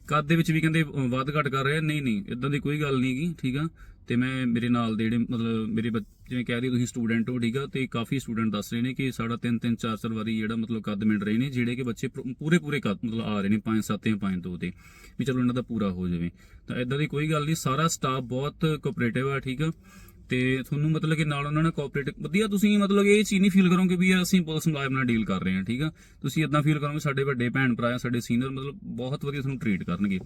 ਕੱਦ ਦੇ ਵਿੱਚ ਵੀ ਕਹਿੰਦੇ ਵੱਧ ਘਟ ਕਰ ਰਹੇ ਨਹੀਂ ਨਹੀਂ ਇਦਾਂ ਦੀ ਕੋਈ ਗੱਲ ਨਹੀਂ ਠੀਕ ਆ। ਤੇ ਮੈਂ ਮੇਰੇ ਨਾਲ ਦੇ ਜਿਹੜੇ, ਮਤਲਬ ਮੇਰੇ ਬੱਚ- ਜਿਵੇਂ ਕਹਿ ਰਹੇ ਤੁਸੀਂ ਸਟੂਡੈਂਟ ਹੋ, ਠੀਕ ਆ, ਤੇ ਕਾਫੀ ਸਟੂਡੈਂਟ ਦੱਸ ਰਹੇ ਨੇ ਕਿ ਸਾਡਾ 3 3 4 4 ਵਾਰੀ ਜਿਹੜਾ ਮਤਲਬ ਕੱਦ ਮਿਲ ਰਹੇ ਨੇ, ਜਿਹੜੇ ਕਿ ਬੱਚੇ ਪੂਰੇ ਪੂਰੇ ਕੱਦ ਮਤਲਬ ਆ ਰਹੇ ਨੇ 5 7 ਜਾਂ 5 2 ਤੇ ਵੀ ਚਲੋ ਇਹਨਾਂ ਦਾ ਪੂਰਾ ਹੋ ਜਾਵੇ। ਤਾਂ ਇਦਾਂ ਦੀ ਕੋਈ ਗੱਲ ਨਹੀਂ, ਸਾਰਾ ਸਟਾਫ ਬਹੁਤ ਕੋਆਪਰੇਟਿਵ ਆ, ਠੀਕ ਆ। ਤੇ ਤੁਹਾਨੂੰ ਮਤਲਬ ਕਿ ਨਾਲ ਉਹਨਾਂ ਨਾਲ ਕੋਆਪਰੇਟ ਵਧੀਆ ਤੁਸੀਂ ਮਤਲਬ ਇਹ ਚੀਜ਼ ਨਹੀਂ ਫੀਲ ਕਰੋਗੇ ਵੀ ਯਾਰ ਅਸੀਂ ਪੁਲਿਸ ਮੁਲਾਜ਼ਮ ਨਾਲ ਡੀਲ ਕਰ ਰਹੇ ਹਾਂ ਠੀਕ ਆ? ਤੁਸੀਂ ਇਦਾਂ ਫੀਲ ਕਰੋਗੇ ਸਾਡੇ ਵੱਡੇ ਭੈਣ ਭਰਾ ਆ ਸਾਡੇ ਸੀਨੀਅਰ ਮਤਲਬ ਬਹੁਤ ਵਧੀਆ ਤੁਹਾਨੂੰ ਟਰੀਟ ਕਰਨਗੇ।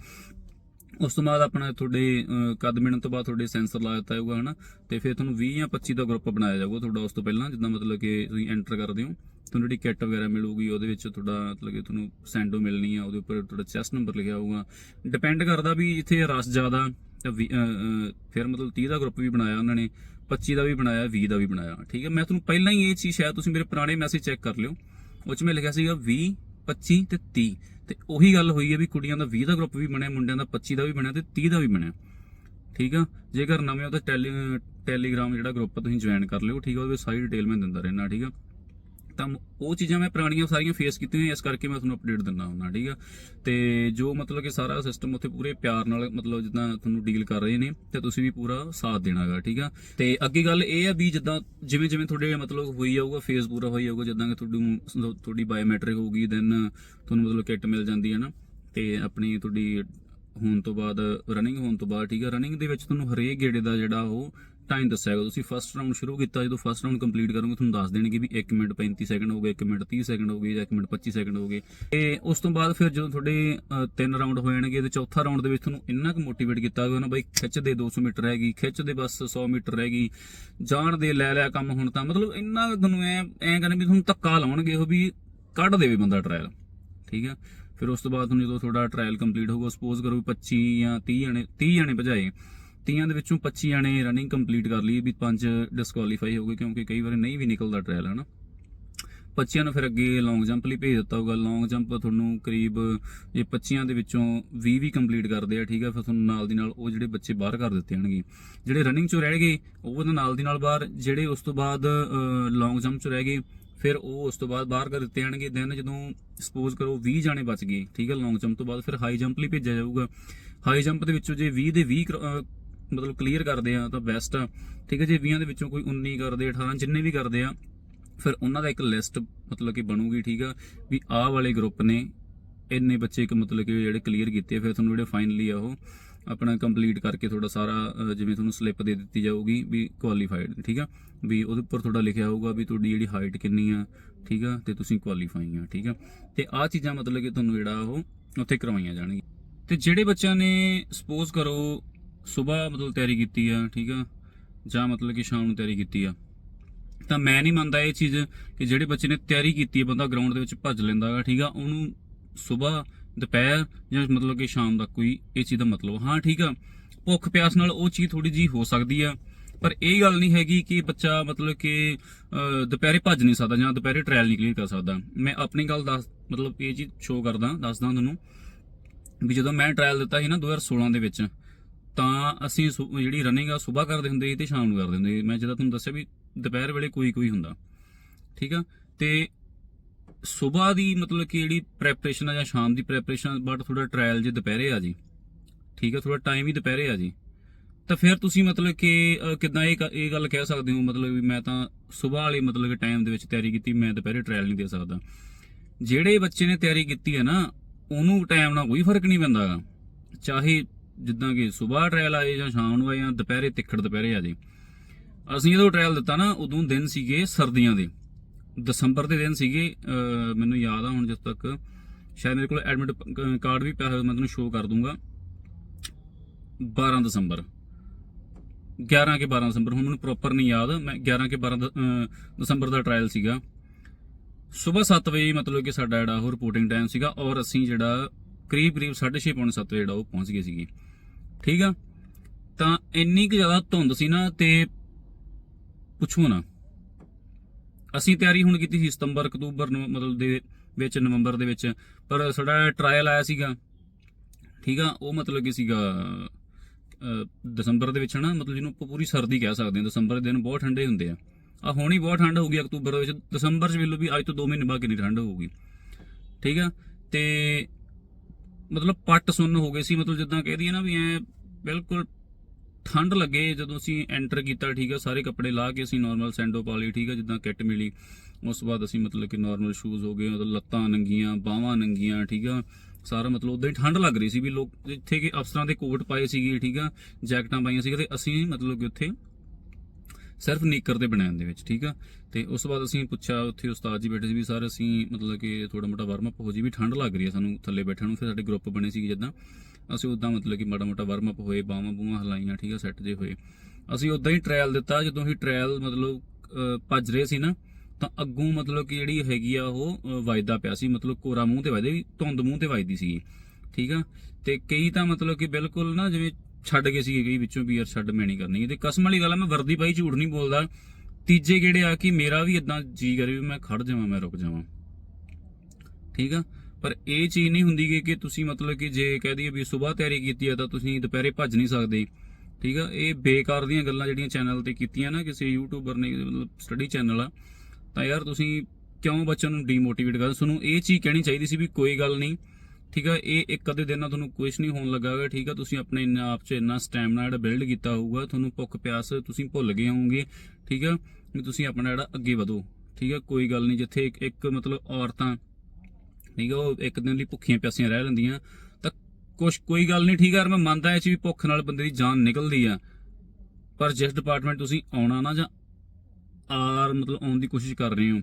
ਉਸ ਤੋਂ ਬਾਅਦ ਆਪਣਾ ਤੁਹਾਡੇ ਅਹ, ਕੱਦ ਮਿਣਨ ਤੋਂ ਬਾਅਦ ਤੁਹਾਡੇ ਸੈਂਸਰ ਲਾ ਦਿੱਤਾ ਜਾਊਗਾ ਹਨਾ? ਤੇ ਫਿਰ ਤੁਹਾਨੂੰ 20 ਜਾਂ 25 ਦਾ ਗਰੁੱਪ ਬਣਾਇਆ ਜਾਊਗਾ ਤੁਹਾਡਾ ਉਸ ਤੋਂ ਪਹਿਲਾਂ ਜਿੱਦਾਂ ਮਤਲਬ ਕਿ ਤੁਸੀਂ ਐਂਟਰ ਕਰਦੇ ਹੋ। ਤੁਹਾਨੂੰ ਜਿਹੜੀ ਕਿੱਟ ਵਗੈਰਾ ਮਿਲੂਗੀ ਉਹਦੇ ਵਿੱਚ ਤੁਹਾਡਾ ਮਤਲਬ ਕਿ ਤੁਹਾਨੂੰ ਸੈਂਡੋ ਮਿਲਣੀ ਆ ਉਹਦੇ ਉੱਪਰ ਤੁਹਾਡਾ ਚੈਸਟ ਨੰਬਰ ਲਿਖਿਆ ਹੋਊਗਾ। ਡਿਪੈਂਡ ਕਰਦਾ ਵੀ ਜਿੱਥੇ ਰਸ ਜ਼ਿਆਦਾ ਫਿਰ ਮਤਲਬ 30 ਦਾ ਗਰੁੱਪ ਵੀ ਬਣਾਇਆ ਉਹਨਾਂ ਨੇ 25 ਦਾ ਵੀ ਬਣਾਇਆ 20 ਦਾ ਵੀ ਬਣਾਇਆ, ਠੀਕ ਹੈ? ਮੈਂ ਤੁਹਾਨੂੰ ਪਹਿਲਾਂ ਹੀ ਇਹ ਚੀਜ਼ ਸ਼ਾਇਦ ਤੁਸੀਂ ਮੇਰੇ ਪੁਰਾਣੇ ਮੈਸੇਜ ਚੈੱਕ ਕਰ ਲਿਓ। ਉਹ 'ਚ ਮੈਂ ਲਿਖਿਆ ਸੀਗਾ 20 25 ਤੇ 30 ਤੇ ਉਹੀ ਗੱਲ ਹੋਈ ਹੈ ਵੀ ਕੁੜੀਆਂ ਦਾ 20 ਦਾ ਗਰੁੱਪ ਵੀ ਬਣਿਆ, ਮੁੰਡਿਆਂ ਦਾ 25 ਦਾ ਵੀ ਬਣਿਆ ਤੇ 30 ਦਾ ਵੀ ਬਣਿਆ। ਠੀਕ ਆ? ਜੇਕਰ ਨਵੇਂ ਹੋ ਤਾਂ ਟੈਲੀ ਟੈਲੀਗ੍ਰਾਮ ਜਿਹੜਾ ਗਰੁੱਪ ਤੁਸੀਂ ਜੁਆਇਨ ਕਰ ਲਿਓ, ਠੀਕ ਆ? ਉਹਦੇ ਵਿੱਚ ਸਾਰੀ ਡਿਟੇਲ ਮੈਂ ਦਿੰਦਾ ਰਹਿਣਾ ਠੀਕ ਆ? ਤਾਂ ਉਹ ਚੀਜ਼ਾਂ ਮੈਂ ਪੁਰਾਣੀਆਂ ਸਾਰੀਆਂ ਫੇਸ ਕੀਤੀਆਂ ਇਸ ਕਰਕੇ ਮੈਂ ਤੁਹਾਨੂੰ ਅਪਡੇਟ ਦਿੰਦਾ ਹੁੰਦਾ, ਠੀਕ ਆ? ਤੇ ਜੋ ਮਤਲਬ ਕਿ ਸਾਰਾ ਸਿਸਟਮ ਉੱਥੇ ਪੂਰੇ ਪਿਆਰ ਨਾਲ ਮਤਲਬ ਜਿੱਦਾਂ ਤੁਹਾਨੂੰ ਡੀਲ ਕਰ ਰਹੇ ਨੇ, ਤੇ ਤੁਸੀਂ ਵੀ ਪੂਰਾ ਸਾਥ ਦੇਣਾਗਾ, ਠੀਕ ਆ? ਤੇ ਅੱਗੇ ਗੱਲ ਇਹ ਆ ਵੀ ਜਿੱਦਾਂ ਜਿਵੇਂ ਜਿਵੇਂ ਤੁਹਾਡੇ ਮਤਲਬ ਹੋਈ ਜਾਊਗਾ ਫੇਸ ਪੂਰਾ ਹੋਈ ਜਾਊਗਾ, ਜਿੱਦਾਂ ਕਿ ਤੁਹਾਨੂੰ ਤੁਹਾਡੀ ਬਾਇਓਮੈਟ੍ਰਿਕ ਹੋਊਗੀ ਦੈਨ ਤੁਹਾਨੂੰ ਮਤਲਬ ਕਿੱਟ ਮਿਲ ਜਾਂਦੀ ਹੈ ਨਾ? ਤੇ ਆਪਣੀ ਤੁਹਾਡੀ ਹੋਣ ਤੋਂ ਬਾਅਦ ਰਨਿੰਗ ਹੋਣ ਤੋਂ ਬਾਅਦ, ਠੀਕ ਆ? ਰਨਿੰਗ ਦੇ ਵਿੱਚ ਤੁਹਾਨੂੰ ਹਰੇਕ ਗੇੜੇ ਦਾ ਜਿਹੜਾ ਉਹ ਟਾਈਮ ਦੱਸਿਆਗਾ ਤੁਸੀਂ ਫਸਟ ਰਾਉਂਡ ਸ਼ੁਰੂ ਕੀਤਾ, ਜਦੋਂ ਫਸਟ ਰਾਉਂਡ ਕੰਪਲੀਟ ਕਰੋਗੇ, ਤੁਹਾਨੂੰ ਦੱਸ ਦੇਣਗੇ ਵੀ 1 ਮਿੰਟ 35 ਸੈਕਿੰਡ ਹੋ ਗਏ 1 ਮਿੰਟ 30 ਸੈਕਿੰਡ ਹੋ ਗਏ ਜਾਂ 1 ਮਿੰਟ 25 ਸੈਕਿੰਡ ਹੋ ਗਏ। ਤੇ ਉਸ ਤੋਂ ਬਾਅਦ ਫਿਰ ਜਦੋਂ ਤੁਹਾਡੇ ਤਿੰਨ ਰਾਉਂਡ ਹੋ ਜਾਣਗੇ, ਤੇ ਚੌਥਾ ਰਾਉਂਡ ਦੇ ਵਿੱਚ ਤੁਹਾਨੂੰ ਇੰਨਾ ਕੁ ਮੋਟੀਵੇਟ ਕੀਤਾ ਗਿਆ ਨਾ ਬਾਈ ਖਿੱਚ ਦੇ 200 ਮੀਟਰ ਰਹਿ ਗਈ ਖਿੱਚ ਦੇ ਬਸ 100 ਮੀਟਰ ਰਹਿ ਗਈ, ਜਾਣ ਦੇ ਲੈ ਲਿਆ ਕੰਮ ਹੁਣ ਤਾਂ। ਮਤਲਬ ਇੰਨਾ ਤੁਹਾਨੂੰ ਐ ਐ ਕਹਿੰਦੇ ਵੀ ਤੁਹਾਨੂੰ ਧੱਕਾ ਲਾਉਣਗੇ ਉਹ ਵੀ ਕੱਢ ਦੇਵੇ ਬੰਦਾ ਟ੍ਰਾਇਲ ਠੀਕ ਆ? ਫਿਰ ਉਸ ਤੋਂ ਬਾਅਦ ਤੁਹਾਨੂੰ ਜਦੋਂ ਤੁਹਾਡਾ ਟ੍ਰਾਇਲ ਕੰਪਲੀਟ ਹੋਊਗਾ ਸਪੋਜ਼ ਕਰੋ ਵੀ 25 ਜਾਂ 30 ਜਣੇ 30 ਜਣੇ ਭਜਾਏ 30 ਦੇ ਵਿੱਚੋਂ 25 ਜਣੇ ਰਨਿੰਗ ਕੰਪਲੀਟ ਕਰ ਲਈ ਵੀ ਪੰਜ ਡਿਸਕੁਆਲੀਫਾਈ ਹੋ ਗਏ ਕਿਉਂਕਿ ਕਈ ਵਾਰੀ ਨਹੀਂ ਵੀ ਨਿਕਲਦਾ ਟ੍ਰਾਇਲ ਹਨਾ? 25 ਨੂੰ ਫਿਰ ਅੱਗੇ ਲੌਂਗ ਜੰਪ ਲਈ ਭੇਜ ਦਿੱਤਾ ਹੋਊਗਾ। ਲੌਂਗ ਜੰਪ ਤੁਹਾਨੂੰ ਕਰੀਬ ਇਹ 25 ਦੇ ਵਿੱਚੋਂ 20 ਵੀ ਕੰਪਲੀਟ ਕਰਦੇ ਆ, ਠੀਕ ਆ, ਫਿਰ ਤੁਹਾਨੂੰ ਨਾਲ ਦੀ ਨਾਲ ਉਹ ਜਿਹੜੇ ਬੱਚੇ ਬਾਹਰ ਕਰ ਦਿੱਤੇ ਜਾਣਗੇ। ਜਿਹੜੇ ਰਨਿੰਗ ਚੋਂ ਰਹਿ ਗਏ, ਉਹ ਤਾਂ ਨਾਲ ਦੀ ਨਾਲ ਬਾਹਰ, ਜਿਹੜੇ ਉਸ ਤੋਂ ਬਾਅਦ ਲੌਂਗ ਜੰਪ 'ਚੋਂ ਰਹਿ ਗਏ, ਫਿਰ ਉਹ ਉਸ ਤੋਂ ਬਾਅਦ ਬਾਹਰ ਕਰ ਦਿੱਤੇ ਜਾਣਗੇ। ਦੈਨ ਜਦੋਂ ਸਪੋਜ਼ ਕਰੋ 20 ਜਾਣੇ ਬਚ ਗਏ, ਠੀਕ ਹੈ ਲੌਂਗ ਜੰਪ ਤੋਂ ਬਾਅਦ ਫਿਰ ਹਾਈ ਜੰਪ ਲਈ ਭੇਜਿਆ ਜਾਊਗਾ। ਹਾਈ ਜੰਪ ਦੇ ਵਿੱਚੋਂ ਜੇ 20 ਦੇ 20 ਕਰ- ਮਤਲਬ ਕਲੀਅਰ ਕਰਦੇ ਆ ਤਾਂ ਬੈਸਟ ਆ। ਠੀਕ ਹੈ ਜੇ 20 ਦੇ ਵਿੱਚੋਂ ਕੋਈ 19 ਕਰਦੇ 18 ਜਿੰਨੇ ਵੀ ਕਰਦੇ ਆ, ਫਿਰ ਉਹਨਾਂ ਦਾ ਇੱਕ ਲਿਸਟ ਮਤਲਬ ਕਿ ਬਣੂਗੀ, ਠੀਕ ਆ, ਵੀ ਆਹ ਵਾਲੇ ਗਰੁੱਪ ਨੇ ਇੰਨੇ ਬੱਚੇ ਇੱਕ ਮਤਲਬ ਕਿ ਜਿਹੜੇ ਕਲੀਅਰ ਕੀਤੇ ਫਿਰ ਤੁਹਾਨੂੰ ਜਿਹੜੇ ਫਾਈਨਲੀ ਆ ਉਹ ਆਪਣਾ ਕੰਪਲੀਟ ਕਰਕੇ ਤੁਹਾਡਾ ਸਾਰਾ ਜਿਵੇਂ ਤੁਹਾਨੂੰ ਸਲਿੱਪ ਦੇ ਦਿੱਤੀ ਜਾਊਗੀ ਵੀ ਕੁਆਲੀਫਾਈਡ ਠੀਕ ਆ, ਵੀ ਉਹਦੇ ਉੱਪਰ ਤੁਹਾਡਾ ਲਿਖਿਆ ਹੋਊਗਾ ਵੀ ਤੁਹਾਡੀ ਜਿਹੜੀ ਹਾਈਟ ਕਿੰਨੀ ਆ, ਠੀਕ ਆ, ਤੇ ਤੁਸੀਂ ਕੁਆਲੀਫਾਈ ਆ, ਠੀਕ ਆ। ਤੇ ਆਹ ਚੀਜ਼ਾਂ ਮਤਲਬ ਕਿ ਤੁਹਾਨੂੰ ਜਿਹੜਾ ਉਹ ਉੱਥੇ ਕਰਵਾਈਆਂ ਜਾਣਗੀਆਂ। ਤੇ ਜਿਹੜੇ ਬੱਚਿਆਂ ਨੇ ਸਪੋਜ਼ ਕਰੋ ਸਵੇਰ ਮਤਲਬ ਤਿਆਰੀ ਕੀਤੀ ਆ, ਠੀਕ ਆ? ਜਾਂ ਮਤਲਬ ਕਿ ਸ਼ਾਮ ਨੂੰ ਤਿਆਰੀ ਕੀਤੀ ਆ। ਤਾਂ ਮੈਂ ਨਹੀਂ ਮੰਨਦਾ ਇਹ ਚੀਜ਼ ਕਿ ਜਿਹੜੇ ਬੱਚੇ ਨੇ ਤਿਆਰੀ ਕੀਤੀ ਹੈ ਬੰਦਾ ਗਰਾਊਂਡ ਦੇ ਵਿੱਚ ਭੱਜ ਲੈਂਦਾ ਠੀਕ ਆ? ਉਹਨੂੰ ਸਵੇਰ ਦੁਪਹਿਰ ਜਾਂ ਮਤਲਬ ਕਿ ਸ਼ਾਮ ਦਾ ਕੋਈ ਇਹ ਚੀਜ਼ ਦਾ ਮਤਲਬ ਹਾਂ, ਠੀਕ ਆ। ਭੁੱਖ ਪਿਆਸ ਨਾਲ ਉਹ ਚੀਜ਼ ਥੋੜੀ ਜੀ ਹੋ ਸਕਦੀ ਆ, ਪਰ ਇਹ ਗੱਲ ਨਹੀਂ ਹੈਗੀ ਕਿ ਬੱਚਾ ਮਤਲਬ ਕਿ ਦੁਪਹਿਰੇ ਭੱਜ ਨਹੀਂ ਸਕਦਾ ਜਾਂ ਦੁਪਹਿਰੇ ਟ੍ਰਾਇਲ ਨਹੀਂ ਕਲੀਅਰ ਕਰ ਸਕਦਾ। ਮੈਂ ਆਪਣੀ ਗੱਲ ਦੱਸ, ਮਤਲਬ ਇਹ ਚੀਜ਼ ਸ਼ੋਅ ਕਰਦਾ, ਦੱਸਦਾ ਤੁਹਾਨੂੰ ਵੀ ਜਦੋਂ ਮੈਂ ਟ੍ਰਾਇਲ ਦਿੱਤਾ ਸੀ ਨਾ 2016 ਦੇ ਵਿੱਚ ਤਾਂ ਅਸੀਂ ਸੁ- ਜਿਹੜੀ ਰਨਿੰਗ ਆ ਸਵੇਰ ਕਰਦੇ ਹੁੰਦੇ ਸੀ ਤੇ ਸ਼ਾਮ ਨੂੰ ਕਰਦੇ ਹੁੰਦੇ ਸੀ। ਮੈਂ ਜਿੱਦਾਂ ਤੁਹਾਨੂੰ ਦੱਸਿਆ ਵੀ ਦੁਪਹਿਰ ਵੇਲੇ ਕੋਈ ਕੋਈ ਹੁੰਦਾ। ਠੀਕ ਆ? ਤੇ ਸਵੇਰ ਦੀ ਮਤਲਬ ਕਿ ਜਿਹੜੀ ਪ੍ਰੈਪਰੇਸ਼ਨ ਆ ਜਾਂ ਸ਼ਾਮ ਦੀ ਪ੍ਰੈਪਰੇਸ਼ਨ ਬਟ ਥੋੜਾ ਟ੍ਰਾਇਲ ਜੇ ਦੁਪਹਿਰੇ ਆ ਜੀ। ਠੀਕ ਆ? ਥੋੜਾ ਟਾਈਮ ਹੀ ਦੁਪਹਿਰੇ ਆ ਜੀ। ਤਾਂ ਫਿਰ ਤੁਸੀਂ ਮਤਲਬ ਕਿ ਅਹ, ਕਿੱਦਾਂ ਇਹ ਕ- ਇਹ ਗੱਲ ਕਹਿ ਸਕਦੇ ਹੋ? ਮਤਲਬ ਵੀ ਮੈਂ ਤਾਂ ਸਵੇਰ ਵਾਲੇ ਮਤਲਬ ਕਿ ਟਾਈਮ ਦੇ ਵਿੱਚ ਤਿਆਰੀ ਕੀਤੀ ਮੈਂ ਦੁਪਹਿਰੇ ਟ੍ਰਾਇਲ ਨਹੀਂ ਦੇ ਸਕਦਾ। ਜਿਹੜੇ ਬੱਚੇ ਨੇ ਤਿਆਰੀ ਕੀਤੀ ਹੈ ਨਾ ਉਹਨੂੰ ਟਾਈਮ ਨਾਲ ਕੋਈ ਫ਼ਰਕ ਨਹੀਂ ਪੈਂਦਾ ਗਾ। ਚਾਹੇ ਜਿੱਦਾਂ ਕਿ ਸਵੇਰ ਟ੍ਰਾਇਲ ਆਏ ਜਾਂ ਸ਼ਾਮ ਨੂੰ ਆਏ ਜਾਂ ਦੁਪਹਿਰੇ ਤਿੱਖੜ ਦੁਪਹਿਰੇ ਆ ਜੇ। ਅਸੀਂ ਜਦੋਂ ਟ੍ਰਾਇਲ ਦਿੱਤਾ ਨਾ, ਉਦੋਂ ਦਿਨ ਸੀਗੇ ਸਰਦੀਆਂ ਦੇ। ਦਸੰਬਰ ਦੇ ਦਿਨ ਸੀਗੇ ਮੈਨੂੰ ਯਾਦ ਆ ਹੁਣ ਜਿਸ ਤੱਕ। ਸ਼ਾਇਦ ਮੇਰੇ ਕੋਲ ਐਡਮਿਟ ਕਾਰਡ ਵੀ ਪਿਆ ਹੋਇਆ, ਮੈਂ ਤੁਹਾਨੂੰ ਸ਼ੋਅ ਕਰ ਦੂੰਗਾ। 12 ਦਸੰਬਰ। 11 ਕੇ 12 ਦਸੰਬਰ, ਹੁਣ ਮੈਨੂੰ ਪ੍ਰੋਪਰ ਨਹੀਂ ਯਾਦ। ਮੈਂ 11 ਕੇ 12 ਦ- ਦਸੰਬਰ ਦਾ ਟ੍ਰਾਇਲ ਸੀਗਾ। ਸਵੇਰ 7 ਵਜੇ ਮਤਲਬ ਕਿ ਸਾਡਾ ਜਿਹੜਾ ਉਹ ਰਿਪੋਰਟਿੰਗ ਟਾਈਮ ਸੀਗਾ ਔਰ ਅਸੀਂ ਜਿਹੜਾ ਕਰੀਬ ਕਰੀਬ 6:30 ਪੌਣੇ 7 ਵਜੇ ਜਿਹੜਾ ਉਹ ਪਹੁੰਚ ਗਏ ਸੀਗੇ। ਠੀਕ ਆ? ਤਾਂ ਇੰਨੀ ਕੁ ਜ਼ਿਆਦਾ ਧੁੰਦ ਸੀ ਨਾ ਤੇ ਪੁੱਛੋ ਨਾ। ਅਸੀਂ ਤਿਆਰੀ ਹੁਣ ਕੀਤੀ ਸੀ ਸਤੰਬਰ, ਅਕਤੂਬਰ ਨੂੰ ਮਤਲਬ ਦੇ ਵਿੱਚ, ਨਵੰਬਰ ਦੇ ਵਿੱਚ। ਪਰ ਸਾਡਾ ਟ੍ਰਾਇਲ ਆਇਆ ਸੀਗਾ। ਠੀਕ ਆ? ਉਹ ਮਤਲਬ ਕਿ ਸੀਗਾ ਦਸੰਬਰ ਦੇ ਵਿੱਚ ਨਾ ਮਤਲਬ ਜਿਹਨੂੰ ਪੂਰੀ ਸਰਦੀ ਕਹਿ ਸਕਦੇ ਹਾਂ। ਦਸੰਬਰ ਦੇ ਦਿਨ ਬਹੁਤ ਠੰਡੇ ਹੁੰਦੇ ਆ। ਆ ਹੁਣ ਹੀ ਬਹੁਤ ਠੰਡ ਹੋਊਗੀ ਅਕਤੂਬਰ ਦੇ ਵਿੱਚ। ਦਸੰਬਰ 'ਚ ਵੇਲੋ ਵੀ ਅੱਜ ਤੋਂ 2 ਮਹੀਨੇ ਬਾਅਦ ਕਿੰਨੀ ਠੰਡ ਹੋਊਗੀ। ਠੀਕ ਆ? ਤੇ ਮਤਲਬ ਪੱਟ ਸੁੰਨ ਹੋ ਗਏ ਸੀ, ਮਤਲਬ ਜਿੱਦਾਂ ਕਹਿ ਦਈਏ ਨਾ ਵੀ ਐ ਬਿਲਕੁਲ ਠੰਡ ਲੱਗੇ ਜਦੋਂ ਅਸੀਂ ਐਂਟਰ ਕੀਤਾ, ਠੀਕ ਆ, ਸਾਰੇ ਕੱਪੜੇ ਲਾ ਕੇ ਅਸੀਂ ਨਾਰਮਲ ਸੈਂਡੋ ਪਾ ਲਈ, ਠੀਕ ਆ, ਜਿੱਦਾਂ ਕਿੱਟ ਮਿਲੀ। ਉਸ ਤੋਂ ਬਾਅਦ ਅਸੀਂ ਮਤਲਬ ਕਿ ਨਾਰਮਲ ਸ਼ੂਜ਼ ਹੋ ਗਏ, ਮਤਲਬ ਲੱਤਾਂ ਨੰਗੀਆਂ, ਬਾਹਾਂ ਨੰਗੀਆਂ, ਠੀਕ ਆ। ਸਾਰਾ ਮਤਲਬ ਉਦਾਂ ਹੀ ਠੰਡ ਲੱਗ ਰਹੀ ਸੀ ਵੀ ਲੋਕ ਜਿੱਥੇ ਕਿ ਅਫਸਰਾਂ ਦੇ ਕੋਟ ਪਾਏ ਸੀਗੇ, ਠੀਕ ਆ, ਜੈਕਟਾਂ ਪਾਈਆਂ ਸੀ ਤੇ ਅਸੀਂ ਮਤਲਬ ਕਿ ਉੱਥੇ ਸਿਰਫ ਨੀਕਰ 'ਤੇ ਬਣਾਉਣ ਦੇ ਵਿੱਚ, ਠੀਕ ਆ? ਤੇ ਉਸ ਤੋਂ ਬਾਅਦ ਅਸੀਂ ਪੁੱਛਿਆ ਉੱਥੇ ਉਸਤਾਦ ਜੀ ਬੈਠੇ ਸੀ ਵੀ ਸਰ ਅਸੀਂ ਮਤਲਬ ਕਿ ਥੋੜਾ ਮੋਟਾ ਵਾਰਮ ਅਪ ਹੋ ਜੀ, ਵੀ ਠੰਡ ਲੱਗ ਰਹੀ ਹੈ ਸਾਨੂੰ ਥੱਲੇ ਬੈਠਣ ਨੂੰ, ਫਿਰ ਸਾਡੇ ਗਰੁੱਪ ਬਣੇ ਸੀ ਜਿੱਦਾਂ। ਅਸੀਂ ਉਦਾਂ ਮਤਲਬ ਕਿ ਮਾੜਾ ਮੋਟਾ ਵਾਰਮ ਅਪ ਹੋਏ, ਬਾਹਾਂ ਬੂਹਾਂ ਹਲਾਈਆਂ, ਠੀਕ ਆ ਸੈੱਟ ਜੇ ਹੋਏ। ਅਸੀਂ ਉਦਾਂ ਹੀ ਟ੍ਰਾਇਲ ਦਿੱਤਾ, ਜਦੋਂ ਅਸੀਂ ਟ੍ਰਾਇਲ ਮਤਲਬ ਭੱਜ ਰਹੇ ਸੀ ਨਾ, ਤਾਂ ਅੱਗੋਂ ਮਤਲਬ ਕਿ ਜਿਹੜੀ ਹੈਗੀ ਆ ਉਹ ਵਾਇਦਾ ਪਿਆ ਸੀ, ਮਤਲਬ ਕੋਰਾ ਮੂੰਹ ਤੇ ਵੱਜਦੇ, ਧੁੰਦ ਮੂੰਹ ਤੇ ਵੱਜਦੀ ਸੀ ਠੀਕ ਆ? ਤੇ ਕਈ ਤਾਂ ਮਤਲਬ ਕਿ ਬਿਲਕੁਲ ਨਾ ਜਿਵੇਂ ਛੱਡ ਗਏ ਸੀਗੇ ਕਈ ਵਿੱਚੋਂ ਵੀ ਯਾਰ ਛੱਡ ਮੈਂ ਨਹੀਂ ਕਰਨੀ। ਤੇ ਕਸਮ ਵਾਲੀ ਗੱਲ ਆ, ਮੈਂ ਵਰਦੀ ਪਾਈ, ਝੂਠ ਨਹੀਂ ਬੋਲਦਾ। ਤੀਜੇ ਕਿਹੜੇ ਆ ਕਿ ਮੇਰਾ ਵੀ ਇਦਾਂ ਜੀ ਕਰੇ ਵੀ ਮੈਂ ਖੜ ਜਾਵਾਂ, ਮੈਂ ਰੁਕ ਜਾਵਾਂ। ਠੀਕ ਆ? ਪਰ ਇਹ ਚੀਜ਼ ਨਹੀਂ ਹੁੰਦੀ ਗੀ ਕਿ ਤੁਸੀਂ ਮਤਲਬ ਕਿ ਜੇ ਕਹਿ ਦਈਏ ਵੀ ਸਵੇਰ ਤਿਆਰੀ ਕੀਤੀ ਆ ਤਾਂ ਤੁਸੀਂ ਦੁਪਹਿਰੇ ਭੱਜ ਨਹੀਂ ਸਕਦੇ। ਠੀਕ ਆ? ਇਹ ਬੇਕਾਰ ਦੀਆਂ ਗੱਲਾਂ ਜਿਹੜੀਆਂ ਚੈਨਲ ਤੇ ਕੀਤੀਆਂ ਨਾ, ਕਿਸੇ ਯੂਟਿਊਬਰ ਨੇ, ਮਤਲਬ ਸਟੱਡੀ ਚੈਨਲ ਆ, ਤਾਂ ਯਾਰ ਤੁਸੀਂ ਕਿਉਂ ਬੱਚਿਆਂ ਨੂੰ ਡੀਮੋਟੀਵੇਟ ਕਰਦੇ? ਤੁਹਾਨੂੰ ਇਹ ਚੀਜ਼ ਕਹਿਣੀ ਚਾਹੀਦੀ ਸੀ ਵੀ ਕੋਈ ਗੱਲ ਨਹੀਂ। ਠੀਕ ਆ, ਇਹ ਇੱਕ ਅੱਧੇ ਦਿਨ ਨਾਲ ਤੁਹਾਨੂੰ ਕੁਝ ਨਹੀਂ ਹੋਣ ਲੱਗਾਗਾ ਠੀਕ ਆ? ਤੁਸੀਂ ਆਪਣੇ ਇੰਨਾ ਆਪ 'ਚ ਇੰਨਾ ਸਟੈਮਿਨਾ ਜਿਹੜਾ ਬਿਲਡ ਕੀਤਾ ਹੋਊਗਾ, ਤੁਹਾਨੂੰ ਭੁੱਖ ਪਿਆਸ ਤੁਸੀਂ ਭੁੱਲ ਗਏ ਹੋਵੋਗੇ, ਠੀਕ ਆ? ਵੀ ਤੁਸੀਂ ਆਪਣਾ ਜਿਹੜਾ ਅੱਗੇ ਵਧੋ, ਠੀਕ ਆ? ਕੋਈ ਗੱਲ ਨਹੀਂ, ਜਿੱਥੇ ਇੱਕ- ਇੱਕ ਮਤਲਬ ਔਰਤਾਂ, ਠੀਕ ਆ, ਉਹ ਇੱਕ ਦਿਨ ਲਈ ਭੁੱਖੀਆਂ ਪਿਆਸੀਆਂ ਰਹਿ ਲੈਂਦੀਆਂ, ਤਾਂ ਕੁਛ, ਕੋਈ ਗੱਲ ਨਹੀਂ, ਠੀਕ ਆ? ਯਾਰ ਮੈਂ ਮੰਨਦਾ ਇਹ ਚ ਵੀ ਭੁੱਖ ਨਾਲ ਬੰਦੇ ਦੀ ਜਾਨ ਨਿਕਲਦੀ ਆ, ਪਰ ਜਿਸ ਡਿਪਾਰਟਮੈਂਟ ਤੁਸੀਂ ਆਉਣਾ ਨਾ ਜਾਂ ਆਰ ਮਤਲਬ ਆਉਣ ਦੀ ਕੋਸ਼ਿਸ਼ ਕਰ ਰਹੇ ਹੋ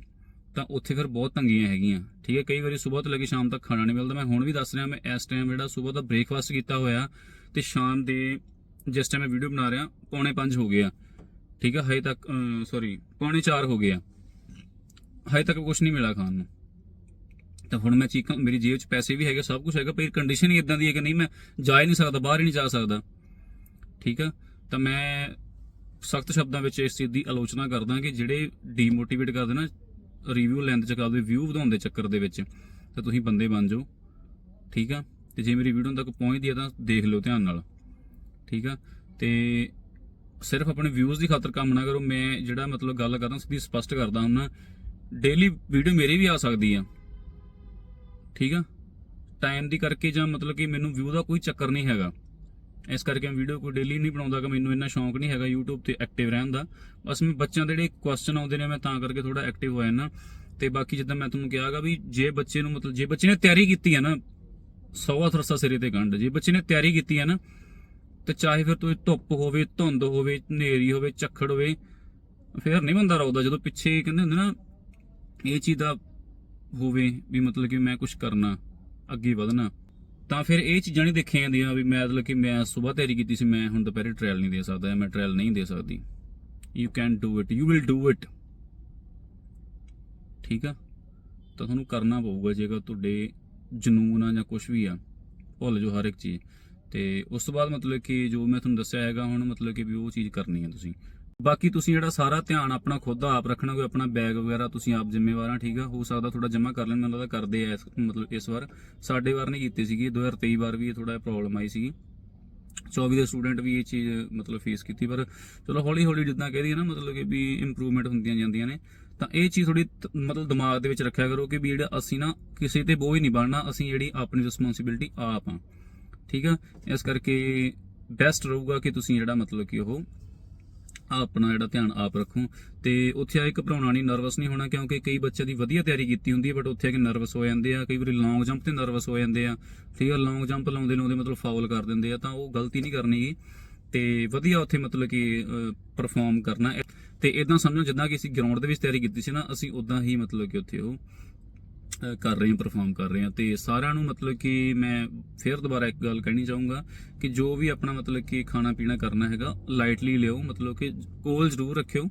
ਤਾਂ ਉੱਥੇ ਫਿਰ ਬਹੁਤ ਤੰਗੀਆਂ ਹੈਗੀਆਂ। ਠੀਕ ਹੈ, ਕਈ ਵਾਰੀ ਸਵੇਰ ਤੋਂ ਲੈ ਕੇ ਸ਼ਾਮ ਤੱਕ ਖਾਣਾ ਨਹੀਂ ਮਿਲਦਾ। ਮੈਂ ਹੁਣ ਵੀ ਦੱਸ ਰਿਹਾ, ਮੈਂ ਇਸ ਟਾਈਮ ਜਿਹੜਾ ਸਵੇਰ ਦਾ ਬ੍ਰੇਕਫਾਸਟ ਕੀਤਾ ਹੋਇਆ ਤੇ ਸ਼ਾਮ ਦੇ ਜਿਸ ਟਾਈਮ ਮੈਂ ਵੀਡੀਓ ਬਣਾ ਰਿਹਾ, ਪੌਣੇ 5 ਹੋ ਗਿਆ ਠੀਕ ਹੈ, ਹਜੇ ਤੱਕ ਸੌਰੀ ਪੌਣੇ 4 ਹੋ ਗਿਆ ਹਜੇ ਤੱਕ ਕੁਝ ਨਹੀਂ ਮਿਲਿਆ ਖਾਣ ਨੂੰ। ਤਾਂ ਹੁਣ ਮੈਂ ਚੀਕਾਂ, ਮੇਰੀ ਜੇਬ 'ਚ ਪੈਸੇ ਵੀ ਹੈਗੇ, ਸਭ ਕੁਝ ਹੈਗਾ, ਪਰ ਕੰਡੀਸ਼ਨ ਹੀ ਇਦਾਂ ਦੀ ਹੈ ਕਿ ਨਹੀਂ, ਮੈਂ ਜਾ ਹੀ ਨਹੀਂ ਸਕਦਾ, ਬਾਹਰ ਹੀ ਨਹੀਂ ਜਾ ਸਕਦਾ। ਠੀਕ ਆ ਤਾਂ ਮੈਂ ਸਖਤ ਸ਼ਬਦਾਂ ਵਿੱਚ ਇਸ ਚੀਜ਼ ਦੀ ਆਲੋਚਨਾ ਕਰਦਾ ਕਿ ਜਿਹੜੇ ਡੀਮੋਟੀਵੇਟ ਕਰਦੇ ਨਾ ਰਿਵਿਊ ਲੈਣ ਦੇ ਚੱਕਰ ਦੇ ਵਿਊ ਵਧਾਉਣ ਦੇ ਚੱਕਰ ਦੇ ਵਿੱਚ, ਤਾਂ ਤੁਸੀਂ ਬੰਦੇ ਬਣ ਜਾਓ, ਠੀਕ ਆ? ਤੇ ਜੇ ਮੇਰੀ ਵੀਡੀਓ ਤੱਕ ਪਹੁੰਚਦੀ ਹੈ ਤਾਂ ਦੇਖ ਲਿਓ ਧਿਆਨ ਨਾਲ, ਠੀਕ ਆ? ਤੇ ਸਿਰਫ ਆਪਣੇ ਵਿਊਜ਼ ਦੀ ਖਾਤਰ ਕੰਮ ਨਾ ਕਰੋ, ਮੈਂ ਜਿਹੜਾ ਮਤਲਬ ਗੱਲ ਕਰਦਾ, ਸਿੱਧੀ ਸਪਸ਼ਟ ਕਰਦਾ ਹੁੰਦਾ ਡੇਲੀ ਵੀਡੀਓ ਮੇਰੀ ਵੀ ਆ ਸਕਦੀ ਆ, ਠੀਕ ਆ? ਟਾਈਮ ਦੀ ਕਰਕੇ ਜਾਂ ਮਤਲਬ ਕਿ ਮੈਨੂੰ ਵਿਊ ਦਾ ਕੋਈ ਚੱਕਰ ਨਹੀਂ ਹੈਗਾ। ਇਸ ਕਰਕੇ ਮੈਂ ਵੀਡੀਓ ਕੋਈ ਡੇਲੀ ਨਹੀਂ ਬਣਾਉਂਦਾ ਕਿ ਮੈਨੂੰ ਇੰਨਾ ਸ਼ੌਂਕ ਨਹੀਂ ਹੈਗਾ YouTube ਤੇ ਐਕਟਿਵ ਰਹਿਣ ਦਾ। ਬਸ ਮੈਂ ਬੱਚਿਆਂ ਦੇ ਜਿਹੜੇ ਕੁਐਸਚਨ ਆਉਂਦੇ ਨੇ, ਮੈਂ ਤਾਂ ਕਰਕੇ ਥੋੜਾ ਐਕਟਿਵ ਹੋਇਆ ਨਾ ਤੇ ਬਾਕੀ ਜਿੱਦਾਂ ਮੈਂ ਤੁਹਾਨੂੰ ਕਿਹਾਗਾ ਵੀ ਜੇ ਬੱਚੇ ਨੂੰ ਮਤਲਬ, ਜੇ ਬੱਚੇ ਨੇ ਤਿਆਰੀ ਕੀਤੀ ਹੈ ਨਾ ਸੌਵਾ ਥਰਸਾ ਸਿਰੇ ਤੇ ਗੰਢ, ਜੇ ਬੱਚੇ ਨੇ ਤਿਆਰੀ ਕੀਤੀ ਹੈ ਨਾ, ਤੇ ਚਾਹੇ ਫਿਰ ਤੁਸੀਂ ਧੁੱਪ ਹੋਵੇ, ਧੁੰਦ ਹੋਵੇ, ਹਨੇਰੀ ਹੋਵੇ, ਝੱਖੜ ਹੋਵੇ, ਫਿਰ ਨਹੀਂ ਬੰਦਾ ਰੋਦਾ। ਜਦੋਂ ਪਿੱਛੇ ਕਹਿੰਦੇ ਹੁੰਦੇ ਨਾ, ਇਹ ਚੀਜ਼ ਦਾ ਹੋਵੇ ਵੀ ਮਤਲਬ ਕਿ ਮੈਂ ਕੁਝ ਕਰਨਾ, ਅੱਗੇ ਵਧਣਾ। ਤਾਂ ਫਿਰ ਇਹ ਚੀਜ਼ਾਂ ਨਹੀਂ ਦੇਖੀਆਂ ਜਾਂਦੀਆਂ ਵੀ ਮੈਂ ਮਤਲਬ ਕਿ ਮੈਂ ਸਵੇਰ ਤਿਆਰੀ ਕੀਤੀ ਸੀ, ਮੈਂ ਹੁਣ ਦੁਪਹਿਰੇ ਟ੍ਰਾਇਲ ਨਹੀਂ ਦੇ ਸਕਦਾ ਮੈਂ ਟ੍ਰਾਇਲ ਨਹੀਂ ਦੇ ਸਕਦੀ। You can do it you will do it ਠੀਕ ਆ? ਤਾਂ ਤੁਹਾਨੂੰ ਕਰਨਾ ਪਊਗਾ, ਜੇਕਰ ਤੁਹਾਡੇ ਜਨੂਨ ਆ ਜਾਂ ਕੁਝ ਵੀ ਆ, ਭੁੱਲ ਜੋ ਹਰ ਇੱਕ ਚੀਜ਼। ਤੇ ਉਸ ਤੋਂ ਬਾਅਦ ਮਤਲਬ ਕਿ ਜੋ ਮੈਂ ਤੁਹਾਨੂੰ ਦੱਸਿਆ ਹੈਗਾ, ਹੁਣ ਮਤਲਬ ਕਿ ਵੀ ਉਹ ਚੀਜ਼ ਕਰਨੀ ਹੈ ਤੁਸੀਂ। ਬਾਕੀ ਤੁਸੀਂ ਜਿਹੜਾ ਸਾਰਾ ਧਿਆਨ ਆਪਣਾ ਖੁਦ ਦਾ ਆਪ ਰੱਖਣਾ, ਕੋਈ ਆਪਣਾ ਬੈਗ ਵਗੈਰਾ ਤੁਸੀਂ ਆਪ ਜ਼ਿੰਮੇਵਾਰ ਆ, ਠੀਕ ਆ? ਹੋ ਸਕਦਾ ਥੋੜਾ ਜਮ੍ਹਾਂ ਕਰ ਲੈਣ, ਮੈਨੂੰ ਲੱਗਦਾ ਕਰਦੇ ਆ ਇਸ- ਮਤਲਬ ਇਸ ਵਾਰ। ਸਾਡੇ ਵਾਰ ਨਹੀਂ ਕੀਤੀ ਸੀਗੀ 2023 ਵਾਰ ਵੀ ਥੋੜਾ ਪ੍ਰੋਬਲਮ ਆਈ ਸੀਗੀ। 24 ਦੇ ਸਟੂਡੈਂਟ ਵੀ ਇਹ ਚੀਜ਼, ਮਤਲਬ ਫੇਸ ਕੀਤੀ, ਪਰ ਚਲੋ ਹੌਲੀ ਹੌਲੀ ਜਿੱਦਾਂ ਕਹਿ ਦਈਏ ਨਾ, ਮਤਲਬ ਕਿ ਵੀ ਇੰਪਰੂਵਮੈਂਟ ਹੁੰਦੀਆਂ ਜਾਂਦੀਆਂ ਨੇ, ਤਾਂ ਇਹ ਚੀਜ਼ ਥੋੜੀ ਮਤਲਬ ਦਿਮਾਗ ਦੇ ਵਿੱਚ ਰੱਖਿਆ ਕਰੋ ਕਿ ਵੀ ਜਿਹੜਾ ਅਸੀਂ ਨਾ ਕਿਸੇ ਤੇ ਬੋਝ ਨਹੀਂ ਬਣਨਾ, ਅਸੀਂ ਜਿਹੜੀ ਆਪਣੀ ਰਿਸਪੌਂਸਿਬਿਲਟੀ ਆਪ ਆ। ਠੀਕ ਆ? ਇਸ ਕਰਕੇ ਬੈਸਟ ਰਹੂਗਾ ਕਿ ਤੁਸੀਂ ਜਿਹੜਾ ਮਤਲਬ ਕਿ ਉਹ ਆਪਣਾ ਜਿਹੜਾ ਧਿਆਨ ਆਪ ਰੱਖੋ। ਤੇ ਉੱਥੇ ਆ ਇੱਕ ਘਬਰਾਉਣਾ ਨਹੀਂ ਨਰਵਸ ਨਹੀਂ ਹੋਣਾ, ਕਿਉਂਕਿ ਕਈ ਬੱਚਿਆਂ ਦੀ ਵਧੀਆ ਤਿਆਰੀ ਕੀਤੀ ਹੁੰਦੀ ਹੈ ਬਟ ਉੱਥੇ ਆ ਕੇ ਨਰਵਸ ਹੋ ਜਾਂਦੇ ਆ, ਕਈ ਵਾਰੀ ਲੌਂਗ ਜੰਪ ਤੇ ਨਰਵਸ ਹੋ ਜਾਂਦੇ ਆ। ਠੀਕ ਆ ਲੌਂਗ ਜੰਪ ਲਾਉਂਦੇ ਲਾਉਂਦੇ ਮਤਲਬ ਫਾਉਲ ਕਰ ਦਿੰਦੇ ਆ, ਤਾਂ ਉਹ ਗਲਤੀ ਨਹੀਂ ਕਰਨੀ ਗੀ। ਤੇ ਵਧੀਆ ਉੱਥੇ ਮਤਲਬ ਕਿ ਪਰਫਾਰਮ ਕਰਨਾ। ਹੈ। ਤੇ ਇਦਾਂ ਸਮਝੋ ਜਿੱਦਾਂ ਕਿ ਅਸੀਂ ਗਰਾਊਂਡ ਦੇ ਵਿੱਚ ਤਿਆਰੀ ਕੀਤੀ ਸੀ ਨਾ, ਅਸੀਂ ਉਦਾਂ ਹੀ ਮਤਲਬ ਕਿ ਉੱਥੇ ਉਹ ਕਰ ਰਹੇ ਹਾਂ ਪਰਫਾਰਮ ਕਰ ਰਹੇ ਹਾਂ। ਤੇ ਸਾਰਿਆਂ ਨੂੰ ਮਤਲਬ ਕਿ ਮੈਂ ਫੇਰ ਦੁਬਾਰਾ ਇੱਕ ਗੱਲ ਕਹਿਣੀ ਚਾਹੂੰਗਾ ਕਿ ਜੋ ਵੀ ਆਪਣਾ ਮਤਲਬ ਕਿ ਖਾਣਾ ਪੀਣਾ ਕਰਨਾ ਹੈਗਾ ਲਾਈਟਲੀ ਲਿਓ। ਮਤਲਬ ਕਿ ਕੋਲ ਜ਼ਰੂਰ ਰੱਖਿਓ।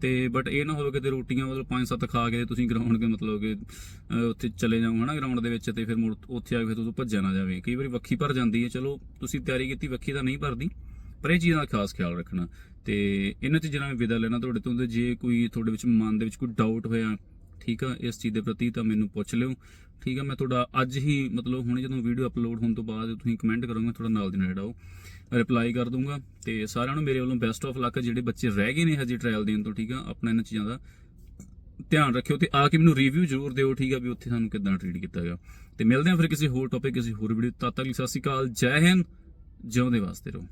ਤੇ ਬਟ ਇਹ ਨਾ ਹੋਵੇ ਕਿ ਤੇ ਰੋਟੀਆਂ ਮਤਲਬ ਪੰਜ ਸੱਤ ਖਾ ਕੇ ਤੁਸੀਂ ਗਰਾਊਂਡ ਦੇ ਮਤਲਬ ਕਿ ਉੱਥੇ ਚਲੇ ਜਾਓ, ਹਨਾ ਗਰਾਊਂਡ ਦੇ ਵਿੱਚ ਤੇ ਫਿਰ ਮੁੜ ਉੱਥੇ ਆ ਕੇ ਫਿਰ ਤੁਸੀਂ ਭੱਜਿਆ ਨਾ ਜਾਵੇ। ਕਈ ਵਾਰੀ ਵੱਖੀ ਭਰ ਜਾਂਦੀ ਹੈ। ਚਲੋ, ਤੁਸੀਂ ਤਿਆਰੀ ਕੀਤੀ, ਵੱਖੀ ਤਾਂ ਨਹੀਂ ਭਰਦੀ, ਪਰ ਇਹ ਚੀਜ਼ਾਂ ਦਾ ਖਾਸ ਖਿਆਲ ਰੱਖਣਾ। ਤੇ ਇਹਨਾਂ ਚੀਜ਼ਾਂ ਨਾਲ ਵਿਦਾ ਲੈਣਾ ਤੁਹਾਡੇ ਤੋਂ। ਤੇ ਜੇ ਕੋਈ ਤੁਹਾਡੇ ਵਿੱਚ ਮਨ ਦੇ ਵਿੱਚ ਕੋਈ ਡਾਊਟ ਹੋਇਆ ਠੀਕ ਆ, ਇਸ ਚੀਜ਼ ਦੇ ਪ੍ਰਤੀ ਤਾਂ ਮੈਨੂੰ ਪੁੱਛ ਲਿਓ। ਠੀਕ ਆ, ਮੈਂ ਤੁਹਾਡਾ ਅੱਜ ਹੀ ਮਤਲਬ ਹੁਣੇ ਜਦੋਂ ਵੀਡੀਓ ਅਪਲੋਡ ਹੋਣ ਤੋਂ ਬਾਅਦ ਤੁਸੀਂ ਕਮੈਂਟ ਕਰੋਗੇ, ਤੁਹਾਡਾ ਨਾਲ ਦੀ ਨਾਲ ਜਿਹੜਾ ਉਹ ਰਿਪਲਾਈ ਕਰ ਦੂੰਗਾ ਤੇ ਸਾਰਿਆਂ ਨੂੰ ਮੇਰੇ ਵੱਲੋਂ ਬੈਸਟ ਆਫ ਲੱਕ ਜਿਹੜੇ ਬੱਚੇ ਰਹਿ ਗਏ ਨੇ ਹਜੇ ਟ੍ਰਾਇਲ ਦੇਣ ਤੋਂ, ਠੀਕ ਆ, ਆਪਣਾ ਇਹਨਾਂ ਚੀਜ਼ਾਂ ਦਾ ਧਿਆਨ ਰੱਖਿਓ ਤੇ ਆ ਕੇ ਮੈਨੂੰ ਰਿਵਿਊ ਜ਼ਰੂਰ ਦਿਓ, ਠੀਕ ਆ, ਵੀ ਉੱਥੇ ਸਾਨੂੰ ਕਿੱਦਾਂ ਟ੍ਰੀਟ ਕੀਤਾ ਗਿਆ। ਤੇ ਮਿਲਦੇ ਹਾਂ ਫਿਰ ਕਿਸੇ ਹੋਰ ਟੌਪਿਕ ਕਿਸੇ ਹੋਰ ਵੀਡੀਓ ਤਦ ਤੱਕ ਲਈ ਸਤਿ ਸ਼੍ਰੀ ਅਕਾਲ, ਜੈ ਹਿੰਦ, ਜਿਉਂਦੇ ਵਾਸਤੇ ਰਹੋ।